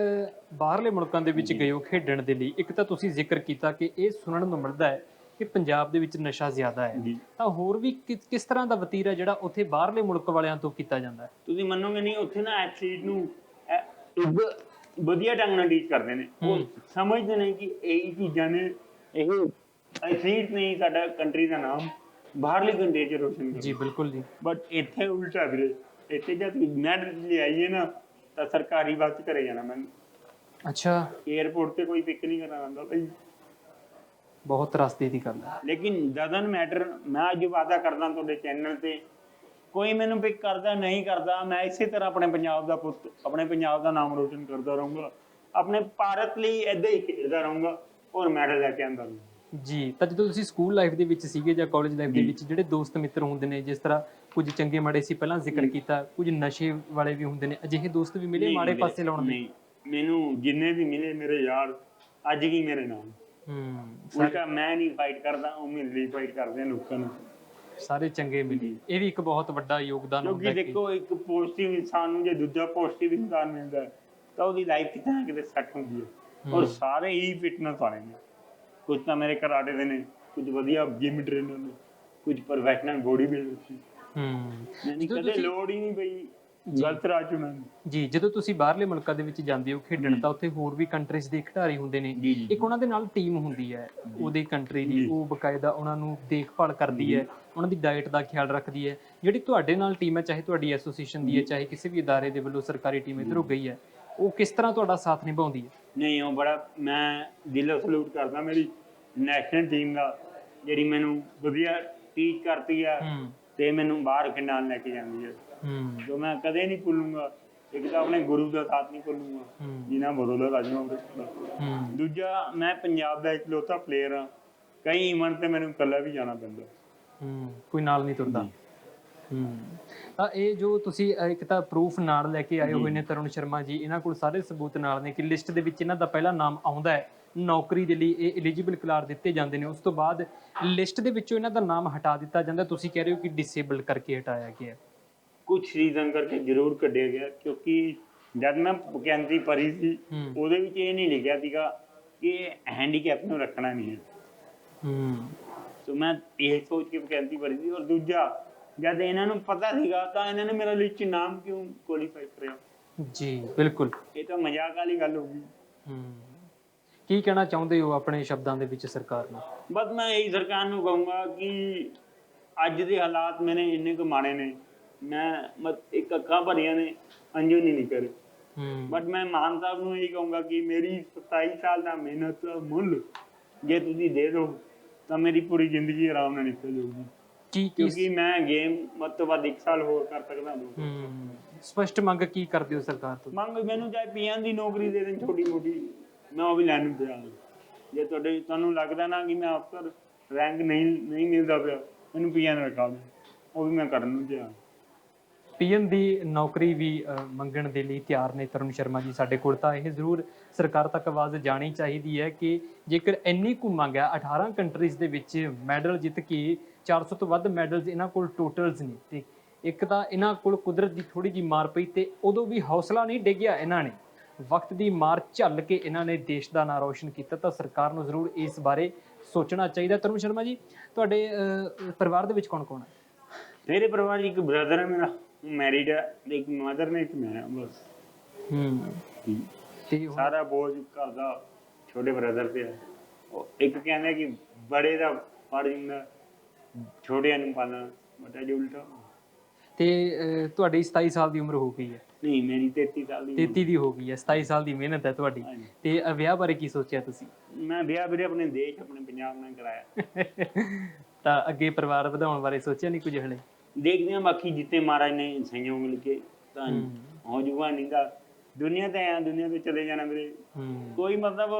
ਬਾਹਰਲੇ ਮੁਲਕਾਂ ਦੇ ਵਿੱਚ ਗਏ ਹੋ ਖੇਡਣ ਦੇ ਲਈ ਇੱਕ ਤਾਂ ਤੁਸੀਂ ਜ਼ਿਕਰ ਕੀਤਾ ਕਿ ਇਹ ਸੁਣਨ ਨੂੰ ਮਿਲਦਾ ਹੈ ਕਿ ਪੰਜਾਬ ਦੇ ਵਿੱਚ ਨਸ਼ਾ ਜ਼ਿਆਦਾ ਹੈ। ਜੀ। ਤਾਂ ਹੋਰ ਵੀ ਕਿ- ਕਿਸ ਤਰ੍ਹਾਂ ਦਾ ਵਤੀਰਾ ਜਿਹੜਾ ਉੱਥੇ ਬਾਹਰਲੇ ਮੁਲਕ ਵਾਲਿਆਂ ਤੋਂ ਕੀਤਾ ਜਾਂਦਾ ਹੈ? ਤੁਸੀਂ ਮੰਨੋਗੇ ਨਹੀਂ ਉੱਥੇ ਨਾ ਐਥਲੀਟ ਨੂੰ ਐ- ਇੱਕ ਵਧੀਆ ਢੰਗ ਨਾਲ ਡੀਲ ਕਰਦੇ ਨੇ। ਉਹ। ਸਮਝਦੇ ਨੇ ਕਿ ਇਹ ਚੀਜ਼ਾਂ ਨੇ ਇਹ ਐਥਲੀਟ ਨਹੀਂ ਸਾਡਾ ਕੰਟਰੀ ਦਾ ਨਾਮ ਬਾਹਰਲੀ ਕੰਟਰੀ 'ਚ ਰੋਸ਼ਨ ਕਰ। ਜੀ ਬਿਲਕੁਲ ਜੀ। ਬਟ ਇੱਥੇ ਉਲਟਾ ਵੀਰੇ ਇੱਥੇ ਜਦ ਮੈਡਲ ਲੈ ਆਈਏ ਨਾ ਤਾਂ ਸਰਕਾਰੀ ਬੱਸ ਘਰੇ ਜਾਣਾ ਮੈਨੂੰ ਅੱਛਾ। 에어ਪੋਰਟ ਤੇ ਕੋਈ ਪਿਕ ਨਹੀਂ ਕਰਨਾ ਆਉਂਦਾ ਭਾਈ ਬਹੁਤ ਰਸਤੇ ਦੀ ਗੱਲ ਹੈ। ਲੇਕਿਨ ਡਜ਼ਨ ਮੈਟਰ ਮੈਂ ਅੱਜ ਵਾਅਦਾ ਕਰਦਾ ਤੁਹਾਡੇ ਚੈਨਲ ਤੇ ਕੋਈ ਮੈਨੂੰ ਪਿਕ ਕਰਦਾ ਨਹੀਂ ਕਰਦਾ ਮੈਂ ਇਸੇ ਤਰ੍ਹਾਂ ਆਪਣੇ ਪੰਜਾਬ ਦਾ ਪੁੱਤ ਆਪਣੇ ਪੰਜਾਬ ਦਾ ਨਾਮ ਰੋਸ਼ਨ ਕਰਦਾ ਰਹੂੰਗਾ। ਆਪਣੇ ਭਾਰਤ ਲਈ ਏਦਾਂ ਹੀ ਖੇਡਦਾ ਰਹੂੰਗਾ ਔਰ ਮੈਡਲ ਲੈ ਕੇ ਆਂਦਾ ਰਹੂੰਗਾ ਜੀ ਤਾਂ ਜਦੋਂ ਤੁਸੀਂ ਸਕੂਲ ਲਾਈਫ ਦੇ ਵਿੱਚ ਸੀਗੇ ਜਾਂ ਕਾਲਜ ਲਾਈਫ ਦੇ। ਵਿੱਚ ਜਿਹੜੇ ਦੋਸਤ ਮਿੱਤਰ ਹੁੰਦੇ ਨੇ ਜਿਸ ਤਰ੍ਹਾਂ ਕੁਝ ਚੰਗੇ ਮਾੜੇ ਸੀ ਪਹਿਲਾਂ ਜ਼ਿਕਰ ਕੀਤਾ ਕੁਝ ਨਸ਼ੇ ਵਾਲੇ ਵੀ ਹੁੰਦੇ ਨੇ ਅਜਿਹੇ ਦੋਸਤ ਵੀ ਮਿਲੇ ਮਾੜੇ ਪਾਸੇ ਲਾਉਣ ਦੇ? ਮੈਨੂੰ ਜਿੰਨੇ ਵੀ ਮਿਲੇ ਮੇਰੇ ਯਾਰ ਅੱਜ ਵੀ ਮੇਰੇ ਨਾਲ। ਹੂੰ ਉਲਟਾ ਮੈਂ ਨਹੀਂ ਫਾਈਟ ਕਰਦਾ ਉਹ ਮੇਰੇ ਲਈ ਫਾਈਟ ਕਰਦੇ ਲੋਕਾਂ ਨੂੰ। ਸਾਰੇ ਚੰਗੇ ਮਿਲੇ। ਇਹ ਵੀ ਇੱਕ ਬਹੁਤ ਵੱਡਾ ਯੋਗਦਾਨ ਹੁੰਦਾ ਹੈ ਕਿ ਦੇਖੋ ਇੱਕ ਪੋਜ਼ਿਟਿਵ ਇਨਸਾਨ ਨੂੰ ਜੇ ਦੂਜਾ ਪੋਜ਼ਿਟਿਵ ਇਨਸਾਨ ਮਿਲਦਾ ਤਾਂ ਉਹਦੀ ਲਾਈਫ ਕਿਤੇ ਨਾ ਕਿਤੇ ਸੈੱਟ ਹੁੰਦੀ ਹੈ। ਔਰ ਸਾਰੇ ਹੀ ਫਿਟਨੈਸ ਵਾਲੇ ਨੇ। ਕੁਝ ਤਾਂ ਮੇਰੇ ਕਰਾਟੇ ਦੇ ਨੇ ਕੁਝ ਵਧੀਆ ਜਿਮ ਟ੍ਰੇਨਰ ਨੇ ਕੁਝ ਪ੍ਰੋਫੈਸ਼ਨਲ ਬੋਡੀ ਬਿਲਡਰ ਸੀ। ਹੂੰ। ਜਦੋਂ ਕਦੇ ਲੋੜ ਹੀ ਨਹੀਂ ਪਈ ਗਲਤ ਰਾਹ ਚੁਣਨ। ਜੀ ਜਦੋਂ ਤੁਸੀਂ ਬਾਹਰਲੇ ਮੁਲਕਾਂ ਦੇ ਵਿੱਚ ਜਾਂਦੇ ਹੋ ਖੇਡਣ ਤਾਂ ਉੱਥੇ ਹੋਰ ਵੀ ਕੰਟਰੀਜ਼ ਦੇ ਖਿਡਾਰੀ ਹੁੰਦੇ ਨੇ। ਇੱਕ ਉਹਨਾਂ ਦੇ ਨਾਲ ਟੀਮ ਹੁੰਦੀ ਹੈ ਉਹਦੀ ਕੰਟਰੀ ਦੀ। ਉਹ ਬਕਾਇਦਾ ਉਹਨਾਂ ਨੂੰ ਦੇਖਭਾਲ ਕਰਦੀ ਹੈ ਉਹਨਾਂ ਦੀ ਡਾਈਟ ਦਾ ਖਿਆਲ ਰੱਖਦੀ ਹੈ। ਜਿਹੜੀ ਤੁਹਾਡੇ ਨਾਲ ਟੀਮ ਹੈ ਚਾਹੇ ਤੁਹਾਡੀ ਐਸੋਸੀਏਸ਼ਨ ਦੀ ਹੈ ਚਾਹੇ ਕਿਸੇ ਵੀ ਅਦਾਰੇ ਦੇ ਵੱਲੋਂ ਸਰਕਾਰੀ ਟੀਮ ਇਧਰੋਂ ਗਈ ਹੈ ਉਹ ਕਿਸ ਤਰ੍ਹਾਂ ਤੁਹਾਡਾ ਸਾਥ ਨਿਭਾਉਂਦੀ ਹੈ? ਨਹੀਂ ਉਹ ਬੜਾ ਮੈਂ ਦਿਲੋਂ ਸਲੂਟ ਕਰਦਾ ਮੇਰੀ ਨੈਸ਼ਨਲ ਟੀਮ ਦਾ ਜਿਹੜੀ ਮੈਨੂੰ ਵਧੀਆ ਟੀਚ ਕਰਦੀ ਹੂੰ। ਤੇ ਮੈਨੂੰ ਬਾਹਰ ਖਿਡਾਉਣ ਲੈ ਕੇ ਜਾਂਦੀ ਹੈ। ਜੋ ਮੈਂ ਕਦੇ ਨਹੀਂ ਭੁੱਲੂੰਗਾ ਇੱਕ ਤਾਂ ਆਪਣੇ ਗੁਰੂ ਦਾ ਸਾਥ ਨਹੀਂ ਭੁੱਲੂੰਗਾ ਜਿਨ੍ਹਾਂ ਬਦੌਲਤ ਦਾ ਹੂੰ। ਦੂਜਾ ਮੈਂ ਪੰਜਾਬ ਦਾ ਇਕਲੌਤਾ ਪਲੇਅਰ ਹਾਂ। ਕਈ ਇਵੈਂਟ ਤੇ ਮੈਨੂੰ ਇਕੱਲਾ ਵੀ ਜਾਣਾ ਪੈਂਦਾ। ਕੋਈ ਨਾਲ ਨਹੀਂ ਤੁਰਦਾ। ਤਾਂ ਇਹ ਜੋ ਤੁਸੀਂ ਅਹ, ਇੱਕ ਤਾਂ ਪ੍ਰੂਫ ਨਾਲ ਲੈ ਕੇ ਆਏ ਹੋਏ ਨੇ ਤਰੁਣ ਸ਼ਰਮਾ ਜੀ ਇਹਨਾਂ ਕੋਲ ਸਾਰੇ ਸਬੂਤ ਨਾਲ ਨੇ ਕਿ ਲਿਸਟ ਦੇ ਵਿੱਚ ਇਹਨਾਂ ਦਾ ਪਹਿਲਾ ਨਾਮ ਆਉਂਦਾ ਹੈ। ਨੌਕਰੀ ਦੇ ਲਈ ਇਹ ਐਲੀਜੀਬਲ ਕਲਾਰ ਦਿੱਤੇ ਜਾਂਦੇ ਨੇ। ਉਸ ਤੋਂ ਬਾਅਦ ਲਿਸਟ ਦੇ ਵਿੱਚੋਂ ਇਹਨਾਂ ਦਾ ਨਾਮ ਹਟਾ ਦਿੱਤਾ ਜਾਂਦਾ। ਤੁਸੀਂ ਕਹਿ ਰਹੇ ਹੋ ਕਿ ਡਿਸੇਬਲ ਕਰਕੇ ਹਟਾਇਆ ਗਿਆ ਕੁਝ ਰੀਜ਼ਨ ਕਰਕੇ ਜ਼ਰੂਰ ਕੱਢਿਆ ਗਿਆ ਕਿਉਂਕਿ ਜਦ ਮੈਂ ਵੈਕੈਂਸੀ ਭਰੀ ਸੀ ਹੂੰ। ਉਹਦੇ ਵਿੱਚ ਇਹ ਨਹੀਂ ਲਿਖਿਆ ਸੀਗਾ ਕਿ ਹੈਂਡੀਕੈਪ ਨੂੰ ਰੱਖਣਾ ਨਹੀਂ ਹੈ। ਹੂੰ। ਸੋ ਮੈਂ ਇਹ ਸੋਚ ਕੇ ਵੈਕੈਂਸੀ ਭਰੀ ਸੀ। ਔਰ ਦੂਜਾ ਜਦ ਇਹਨਾਂ ਨੂੰ ਪਤਾ ਸੀਗਾ ਤਾਂ ਇਹਨਾਂ ਨੇ ਮੇਰਾ ਲਿਸਟ 'ਚ ਨਾਮ ਕਿਉਂ ਕੁਆਲੀਫਾਈ ਕਰਿਆ? ਜੀ ਬਿਲਕੁਲ। ਇਹ ਤਾਂ ਮਜ਼ਾਕ ਵਾਲੀ ਗੱਲ ਹੋ ਗਈ। ਹੂੰ। ਕੀ ਕਹਿਣਾ ਚਾਹੁੰਦੇ ਹੋ ਆਪਣੇ ਸ਼ਬਦਾਂ ਦੇ ਵਿੱਚ ਸਰਕਾਰ ਨੂੰ? ਬਸ ਮੈਂ ਇਹੀ ਸਰਕਾਰ ਨੂੰ ਕਹੂੰਗਾ ਕਿ ਅੱਜ ਦੇ ਹਾਲਾਤ ਮੇਰੇ ਇੰਨੇ ਕੁ ਮਾੜੇ ਨੇ। ਮੈਂ ਮਤ ਇੱਕ ਅੱਖਾਂ ਭਰੀਆਂ ਨੇ ਅੰਜੂ ਨਹੀਂ ਨਿਕਲ ਹੂੰ। ਬਟ ਮੈਂ ਮਾਨ ਸਾਹਿਬ ਨੂੰ ਇਹੀ ਕਹੂੰਗਾ ਕਿ ਮੇਰੀ 27 ਸਾਲ ਦਾ ਮਿਹਨਤ ਦਾ ਮੁੱਲ ਜੇ ਤੁਸੀਂ ਦੇ ਦਿਓ ਤਾਂ ਮੇਰੀ ਪੂਰੀ ਜ਼ਿੰਦਗੀ ਆਰਾਮ ਨਾਲ ਨਿਕਲ ਜਾਊਗੀ। ਕੀ ਕੀ ਕਿਉਂਕਿ ਮੈਂ ਗੇਮ ਵੱਧ ਤੋਂ ਵੱਧ 1 ਸਾਲ ਹੋਰ ਕਰ ਸਕਦਾ ਹਾਂ ਹੂੰ ਸਪਸ਼ਟ ਮੰਗ ਕੀ ਕਰਦੇ ਹੋ ਸਰਕਾਰ ਤੋਂ? ਮੰਗ ਮੈਨੂੰ ਚਾਹੇ ਪੀਐਨ ਦੀ ਨੌਕਰੀ ਦੇ ਦੇਣ ਛੋਟੀ ਮੋਟੀ ਮੈਂ ਉਹ ਵੀ ਲੈਣ ਨੂੰ ਤਿਆਰ ਹਾਂ। ਜੇ ਤੁਹਾਡੇ ਤੁਹਾਨੂੰ ਲੱਗਦਾ ਨਾ ਕਿ ਮੈਂ ਅਫਸਰ ਰੈਂਕ ਨਹੀਂ ਨਹੀਂ ਮਿਲਦਾ ਪਿਆ ਮੈਨੂੰ ਪੀਐਨ ਰਖਾ ਦੇ ਉਹ ਵੀ ਮੈਂ ਕਰਨ ਨੂੰ ਤਿਆਰ ਹਾਂ। ਪੀਐਮ ਦੀ ਨੌਕਰੀ ਵੀ ਅ, ਮੰਗਣ ਦੇ ਲਈ ਤਿਆਰ ਨੇ ਤਰੁਣ ਸ਼ਰਮਾ ਜੀ ਸਾਡੇ ਕੋਲ ਤਾਂ ਇਹ ਜ਼ਰੂਰ ਸਰਕਾਰ ਤੱਕ ਆਵਾਜ਼ ਜਾਣੀ ਚਾਹੀਦੀ ਹੈ ਕਿ ਜੇਕਰ ਇੰਨੀ ਕੁ ਮੰਗ ਹੈ 18 ਕੰਟਰੀਜ਼ ਦੇ ਵਿੱਚ ਮੈਡਲ ਜਿੱਤ ਕੇ 400 ਤੋਂ ਵੱਧ ਮੈਡਲਸ ਇਹਨਾਂ ਕੋਲ ਟੋਟਲਸ ਨੇ ਤੇ ਇੱਕ ਤਾਂ ਇਹਨਾਂ ਕੋਲ ਕੁਦਰਤ ਦੀ ਥੋੜੀ ਜੀ ਮਾਰ ਪਈ ਤੇ ਉਦੋਂ ਵੀ ਹੌਸਲਾ ਨਹੀਂ ਡਿੱਗਿਆ ਇਹਨਾਂ ਨੇ। ਵਕਤ ਦੀ ਮਾਰ ਝੱਲ ਕੇ ਇਹਨਾਂ ਨੇ ਦੇਸ਼ ਦਾ ਨਾਂ ਰੌਸ਼ਨ ਕੀਤਾ ਤਾਂ ਸਰਕਾਰ ਨੂੰ ਜ਼ਰੂਰ ਇਸ ਬਾਰੇ ਸੋਚਣਾ ਚਾਹੀਦਾ। ਤਰੁਣ ਸ਼ਰਮਾ ਜੀ ਤੁਹਾਡੇ ਪਰਿਵਾਰ ਦੇ ਵਿੱਚ ਕੌਣ ਕੌਣ ਹੈ ਮੇਰੇ ਪਰਿਵਾਰ 'ਚ ਇੱਕ ਬ੍ਰਦਰ ਹੈ ਮੇਰਾ ਮੈਰਿਡ ਹੈ ਇੱਕ ਮਦਰ ਨੇ ਇੱਕ ਮੈਂ ਬਸ। ਹੂੰ। ਤੇ ਸਾਰਾ ਬੋਝ ਘਰ ਦਾ ਛੋਟੇ ਬ੍ਰਦਰ ਤੇ ਹੈ ਇੱਕ ਕਹਿੰਦਾ ਕਿ ਬੜੇ ਦਾ ਫੜ ਜਾਂਦਾ ਛੋਟਿਆਂ ਨੂੰ ਪਾਲਣਾ ਬਟਾ ਜੀ ਉਲਟਾ। ਤੇ ਅਹ, ਤੁਹਾਡੀ 27 ਸਾਲ ਦੀ ਉਮਰ ਹੋ ਗਈ ਹੈ। ਨਹੀਂ ਮੇਰੀ 33 ਸਾਲ ਦੀ 33 ਦੀ ਹੋ ਗਈ ਹੈ 27 ਸਾਲ ਦੀ ਮਿਹਨਤ ਹੈ ਤੁਹਾਡੀ। ਹਾਂਜੀ। ਤੇ ਅਹ, ਵਿਆਹ ਬਾਰੇ ਕੀ ਸੋਚਿਆ ਤੁਸੀਂ? ਮੈਂ ਵਿਆਹ ਵੀਰੇ ਆਪਣੇ ਦੇਸ਼ ਆਪਣੇ ਪੰਜਾਬ ਨਾਲ ਕਰਾਇਆ। ਤਾਂ ਅੱਗੇ ਪਰਿਵਾਰ ਵਧਾਉਣ ਬਾਰੇ ਸੋਚਿਆ ਨਹੀਂ ਕੁਝ ਹਲੇ? ਦੇਖਦੇ ਹਾਂ ਬਾਕੀ ਜਿੱਤੇ ਮਹਾਰਾਜ ਨੇ ਸਹਿਯੋਗ ਮਿਲ ਕੇ ਤਾਂ ਹੂੰ। ਜੂਗਾ ਨਹੀਂ ਤਾਂ ਦੁਨੀਆ ਤੇ ਆਇਆ ਦੁਨੀਆ ਤੇ ਚਲੇ ਜਾਣਾ ਵੀਰੇ। ਹੂੰ। ਕੋਈ ਮਤਲਬ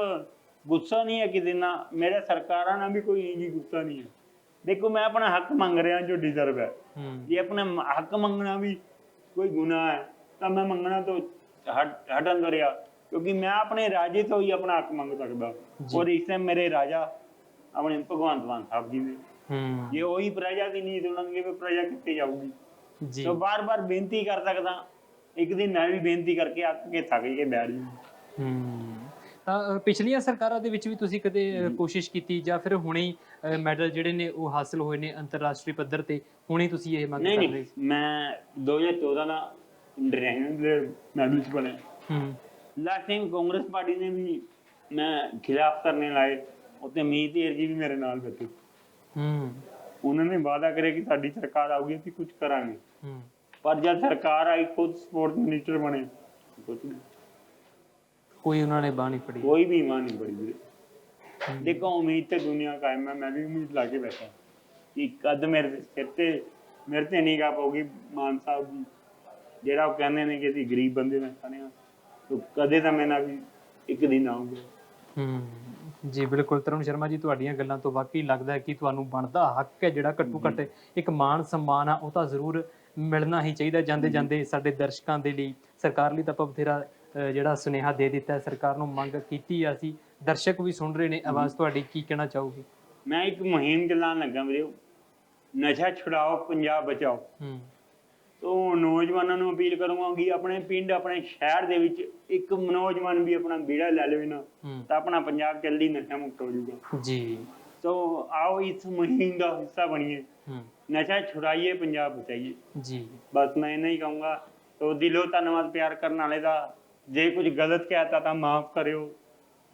ਗੁੱਸਾ ਨਹੀਂ ਹੈ ਕਿਸੇ ਨਾਲ ਮੇਰੇ ਸਰਕਾਰਾਂ ਨਾਲ ਵੀ ਕੋਈ ਇੰਜੀ ਗੁੱਸਾ ਨਹੀਂ ਹੈ। ਦੇਖੋ ਮੈਂ ਆਪਣਾ ਹੱਕ ਮੰਗ ਰਿਹਾ ਜੋ ਡਿਜ਼ਰਵ ਹੈ। ਜੇ ਆਪਣਾ ਹੱਕ ਮੰਗਣਾ ਵੀ ਕੋਈ ਗੁਨਾਹ ਹੈ ਤਾਂ ਮੈਂ ਮੰਗਣਾ ਤੋਂ ਹਟ- ਹਟਣ ਤੋਂ ਰਿਹਾ ਕਿਉਂਕਿ ਮੈਂ ਆਪਣੇ ਰਾਜੇ ਤੋਂ ਹੀ ਆਪਣਾ ਹੱਕ ਮੰਗ ਸਕਦਾ। ਔਰ ਇਸ ਟਾਈਮ ਮੇਰੇ ਰਾਜਾ ਆਪਣੇ ਭਗਵੰਤ ਮਾਨ ਸਾਹਿਬ ਜੀ ਨੇ। ਜੇ ਉਹੀ ਪ੍ਰਜਾ ਦੀ ਨੀਂਦ ਉਡਣਗੇ ਫਿਰ ਪ੍ਰਜਾ ਕਿੱਥੇ ਜਾਊਗੀ? ਜੀ। ਸੋ ਬਾਰ-ਬਾਰ ਬੇਨਤੀ ਕਰ ਸਕਦਾ। ਇੱਕ ਦਿਨ ਮੈਂ ਵੀ ਬੇਨਤੀ ਕਰਕੇ ਅੱਕ ਕੇ ਥੱਕ ਕੇ ਬੈਠ ਜੂ ਹੂੰ। ਤਾਂ ਪਿਛਲੀਆਂ ਸਰਕਾਰਾਂ ਦੇ ਵਿੱਚ ਵੀ ਤੁਸੀਂ ਕਦੇ ਕੋਸ਼ਿਸ਼ ਕੀਤੀ ਜਾਂ ਫਿਰ ਹੁਣੇ ਹੀ ਮੈਡਲ ਜਿਹੜੇ ਨੇ ਉਹ ਹਾਸਲ ਹੋਏ ਨੇ ਅੰਤਰਰਾਸ਼ਟਰੀ ਪੱਧਰ ਤੇ ਹੁਣੇ ਤੁਸੀਂ ਇਹ ਮੰਗ ਨਹੀਂ ਕਰ ਰਹੇ ਨਹੀਂ ਮੈਂ 2014 ਦਾ ਇੰਟਰਨੈਸ਼ਨਲ ਮੈਡਲਿਸਟ ਬਣਿਆ। ਹੂੰ। ਲਾਸਟ ਟਾਈਮ ਕਾਂਗਰਸ ਪਾਰਟੀ ਨੇ ਵੀ ਮੈਂ ਖਿਲਾਫ ਕਰਨੇ ਲਾਏ ਉੱਤੇ ਮੀਤ ਢੇਰ ਜੀ ਵੀ ਮੇਰੇ ਨਾਲ ਬੈਠੇ। ਹੂੰ। ਉਹਨਾਂ ਨੇ ਵਾਅਦਾ ਕਰਿਆ ਕਿ ਸਾਡੀ ਸਰਕਾਰ ਆਊਗੀ ਅਸੀਂ ਕੁਝ ਕਰਾਂਗੇ। ਹੂੰ। ਪਰ ਜਦ ਸਰਕਾਰ ਆਈ ਖੁਦ ਸਪੋਰਟ ਮਿਨਿਸਟਰ ਬਣੇ। ਕੁਝ ਨਹੀਂ। ਕੋਈ ਉਹਨਾਂ ਨੇ ਨਹੀਂ ਫੜੀ ਕੋਈ ਵੀ ਇਮਾਨ ਨਹੀਂ ਬੜੀ ਵੀਰੇ। ਦੇਖੋ ਉਮੀਦ ਤੇ ਦੁਨੀਆ ਕਾਇਮ ਹੈ ਮੈਂ ਵੀ ਉਮੀਦ ਲਾ ਕੇ ਬੈਠਾ। ਕਿ ਕਦ ਮੇਰੇ ਸਿਰ ਤੇ ਮੇਰੇ ਤੇ ਨਿਗਾਹ ਪਾਉਗੀ ਮਾਨ ਸਾਹਿਬ ਦੀ। ਜਿਹੜਾ ਉਹ ਕਹਿੰਦੇ ਨੇ ਕਿ ਅਸੀਂ ਗਰੀਬ ਬੰਦੇ ਨੇ ਖਾਣੇ ਆ ਤੋ ਕਦੇ ਤਾਂ ਮੈਂ ਨਾ ਵੀ ਇੱਕ ਦਿਨ ਆਊਗਾ ਹੂੰ ਜੀ ਬਿਲਕੁਲ। ਤਰੁਣ ਸ਼ਰਮਾ ਜੀ ਤੁਹਾਡੀਆਂ ਗੱਲਾਂ ਤੋਂ ਵਾਕਈ ਲੱਗਦਾ ਹੈ ਕਿ ਤੁਹਾਨੂੰ ਬਣਦਾ ਹੱਕ ਹੈ ਜਿਹੜਾ ਘੱਟੋ ਘੱਟ ਇੱਕ ਮਾਣ ਸਨਮਾਨ ਆ ਉਹ ਤਾਂ ਜ਼ਰੂਰ ਮਿਲਣਾ ਹੀ ਚਾਹੀਦਾ ਜਾਂਦੇ ਜਾਂਦੇ ਸਾਡੇ ਦਰਸ਼ਕਾਂ ਦੇ ਲਈ। ਸਰਕਾਰ ਲਈ ਤਾਂ ਆਪਾਂ ਬਥੇਰਾ ਜਿਹੜਾ ਸੁਨੇਹਾ ਦੇ ਦਿੱਤਾ ਸਰਕਾਰ ਨੂੰ ਮੰਗ ਕੀਤੀ ਆ ਅਸੀਂ। ਦਰਸ਼ਕ ਵੀ ਸੁਣ ਰਹੇ ਨੇ। ਆਵਾਜ਼ ਤੁਹਾਡੀ ਕੀ ਕਹਿਣਾ ਚਾਹੋਗੇ? ਮੈਂ ਇੱਕ ਮੁਹਿੰਮ ਚਲਾਉਣ ਲੱਗਾ ਵੀਰੇ। ਨਸ਼ਾ ਛੁਡਾਓ ਪੰਜਾਬ ਬਚਾਓ। ਹੂੰ ਤੋ ਨੌਜਵਾਨਾਂ ਨੂੰ ਅਪੀਲ ਕਰੂੰਗਾ ਕਿ ਆਪਣੇ ਪਿੰਡ ਆਪਣੇ ਸ਼ਹਿਰ ਦੇ ਵਿੱਚ ਇੱਕ ਨੌਜਵਾਨ ਵੀ ਆਪਣਾ ਬੀੜਾ ਲੈ ਲਵੇ ਨਾ ਤਾਂ ਆਪਣਾ ਪੰਜਾਬ ਜਲਦੀ ਨਸ਼ਾ ਮੁਕਤ ਹੋ ਜਾਊਗਾ। ਜੀ। ਤੋ ਆਓ ਇਸ ਮੁਹਿੰਮ ਦਾ ਹਿੱਸਾ ਬਣੀਏ। ਨਸ਼ਾ ਛੁਡਾਈਏ ਪੰਜਾਬ ਬਚਾਈਏ। ਜੀ। ਬਸ ਮੈਂ ਇੰਨਾ ਹੀ ਕਹੂੰਗਾ। ਤੋ ਦਿਲੋਂ ਧੰਨਵਾਦ ਪਿਆਰ ਕਰਨ ਵਾਲੇ ਦਾ। ਜੇ ਕੁਝ ਗਲਤ ਕਹਿਤਾ ਤਾਂ ਮਾਫ ਕਰਿਓ।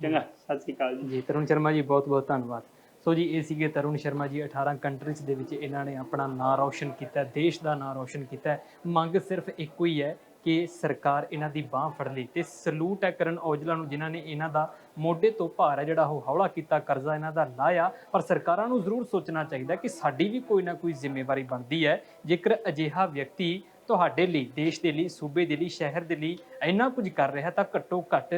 ਚੰਗਾ, ਸਤਿ ਸ਼੍ਰੀ ਅਕਾਲ ਜੀ। ਜੀ, ਤਰੁਣ ਸ਼ਰਮਾ ਜੀ, ਬਹੁਤ ਬਹੁਤ ਧੰਨਵਾਦ। ਸੋ ਜੀ, ਇਹ ਸੀਗੇ ਤਰੁਣ ਸ਼ਰਮਾ ਜੀ 18 ਕੰਟਰੀਜ਼ ਦੇ ਵਿੱਚ ਇਹਨਾਂ ਨੇ ਆਪਣਾ ਨਾਂ ਰੌਸ਼ਨ ਕੀਤਾ, ਦੇਸ਼ ਦਾ ਨਾਂ ਰੌਸ਼ਨ ਕੀਤਾ। ਮੰਗ ਸਿਰਫ ਇੱਕੋ ਹੀ ਹੈ ਕਿ ਸਰਕਾਰ ਇਹਨਾਂ ਦੀ ਬਾਹ ਫੜ ਲਈ ਤੇ ਸਲੂਟ ਹੈ ਕਰਨ ਔਜਲਾ ਨੂੰ, ਜਿਨ੍ਹਾਂ ਨੇ ਇਹਨਾਂ ਦਾ ਮੋਢੇ ਤੋਂ ਭਾਰ ਹੈ, ਜਿਹੜਾ ਉਹ ਹੌਲਾ ਕੀਤਾ, ਕਰਜ਼ਾ ਇਹਨਾਂ ਦਾ ਲਾਇਆ। ਪਰ ਸਰਕਾਰਾਂ ਨੂੰ ਜ਼ਰੂਰ ਸੋਚਣਾ ਚਾਹੀਦਾ ਕਿ ਸਾਡੀ ਵੀ ਕੋਈ ਨਾ ਕੋਈ ਜ਼ਿੰਮੇਵਾਰੀ ਬਣਦੀ ਹੈ। ਜੇਕਰ ਅਜਿਹਾ ਵਿਅਕਤੀ ਤੁਹਾਡੇ ਲਈ, ਦੇਸ਼ ਦੇ ਲਈ, ਸੂਬੇ ਦੇ ਲਈ, ਸ਼ਹਿਰ ਦੇ ਲਈ ਇੰਨਾ ਕੁਝ ਕਰ ਰਿਹਾ ਤਾਂ ਘੱਟੋ ਘੱਟ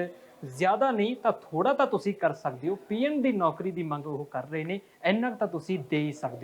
ਜ਼ਿਆਦਾ ਨਹੀਂ ਤਾਂ ਥੋੜਾ ਤਾਂ ਤੁਸੀਂ ਕਰ ਸਕਦੇ ਹੋ। ਪੀਐਨ ਦੀ ਨੌਕਰੀ ਦੀ ਮੰਗ ਉਹ ਕਰ ਰਹੇ ਨੇ, ਇੰਨਾ ਕੁ ਤਾਂ ਤੁਸੀਂ ਦੇ ਹੀ ਸਕਦੇ ਹੋ।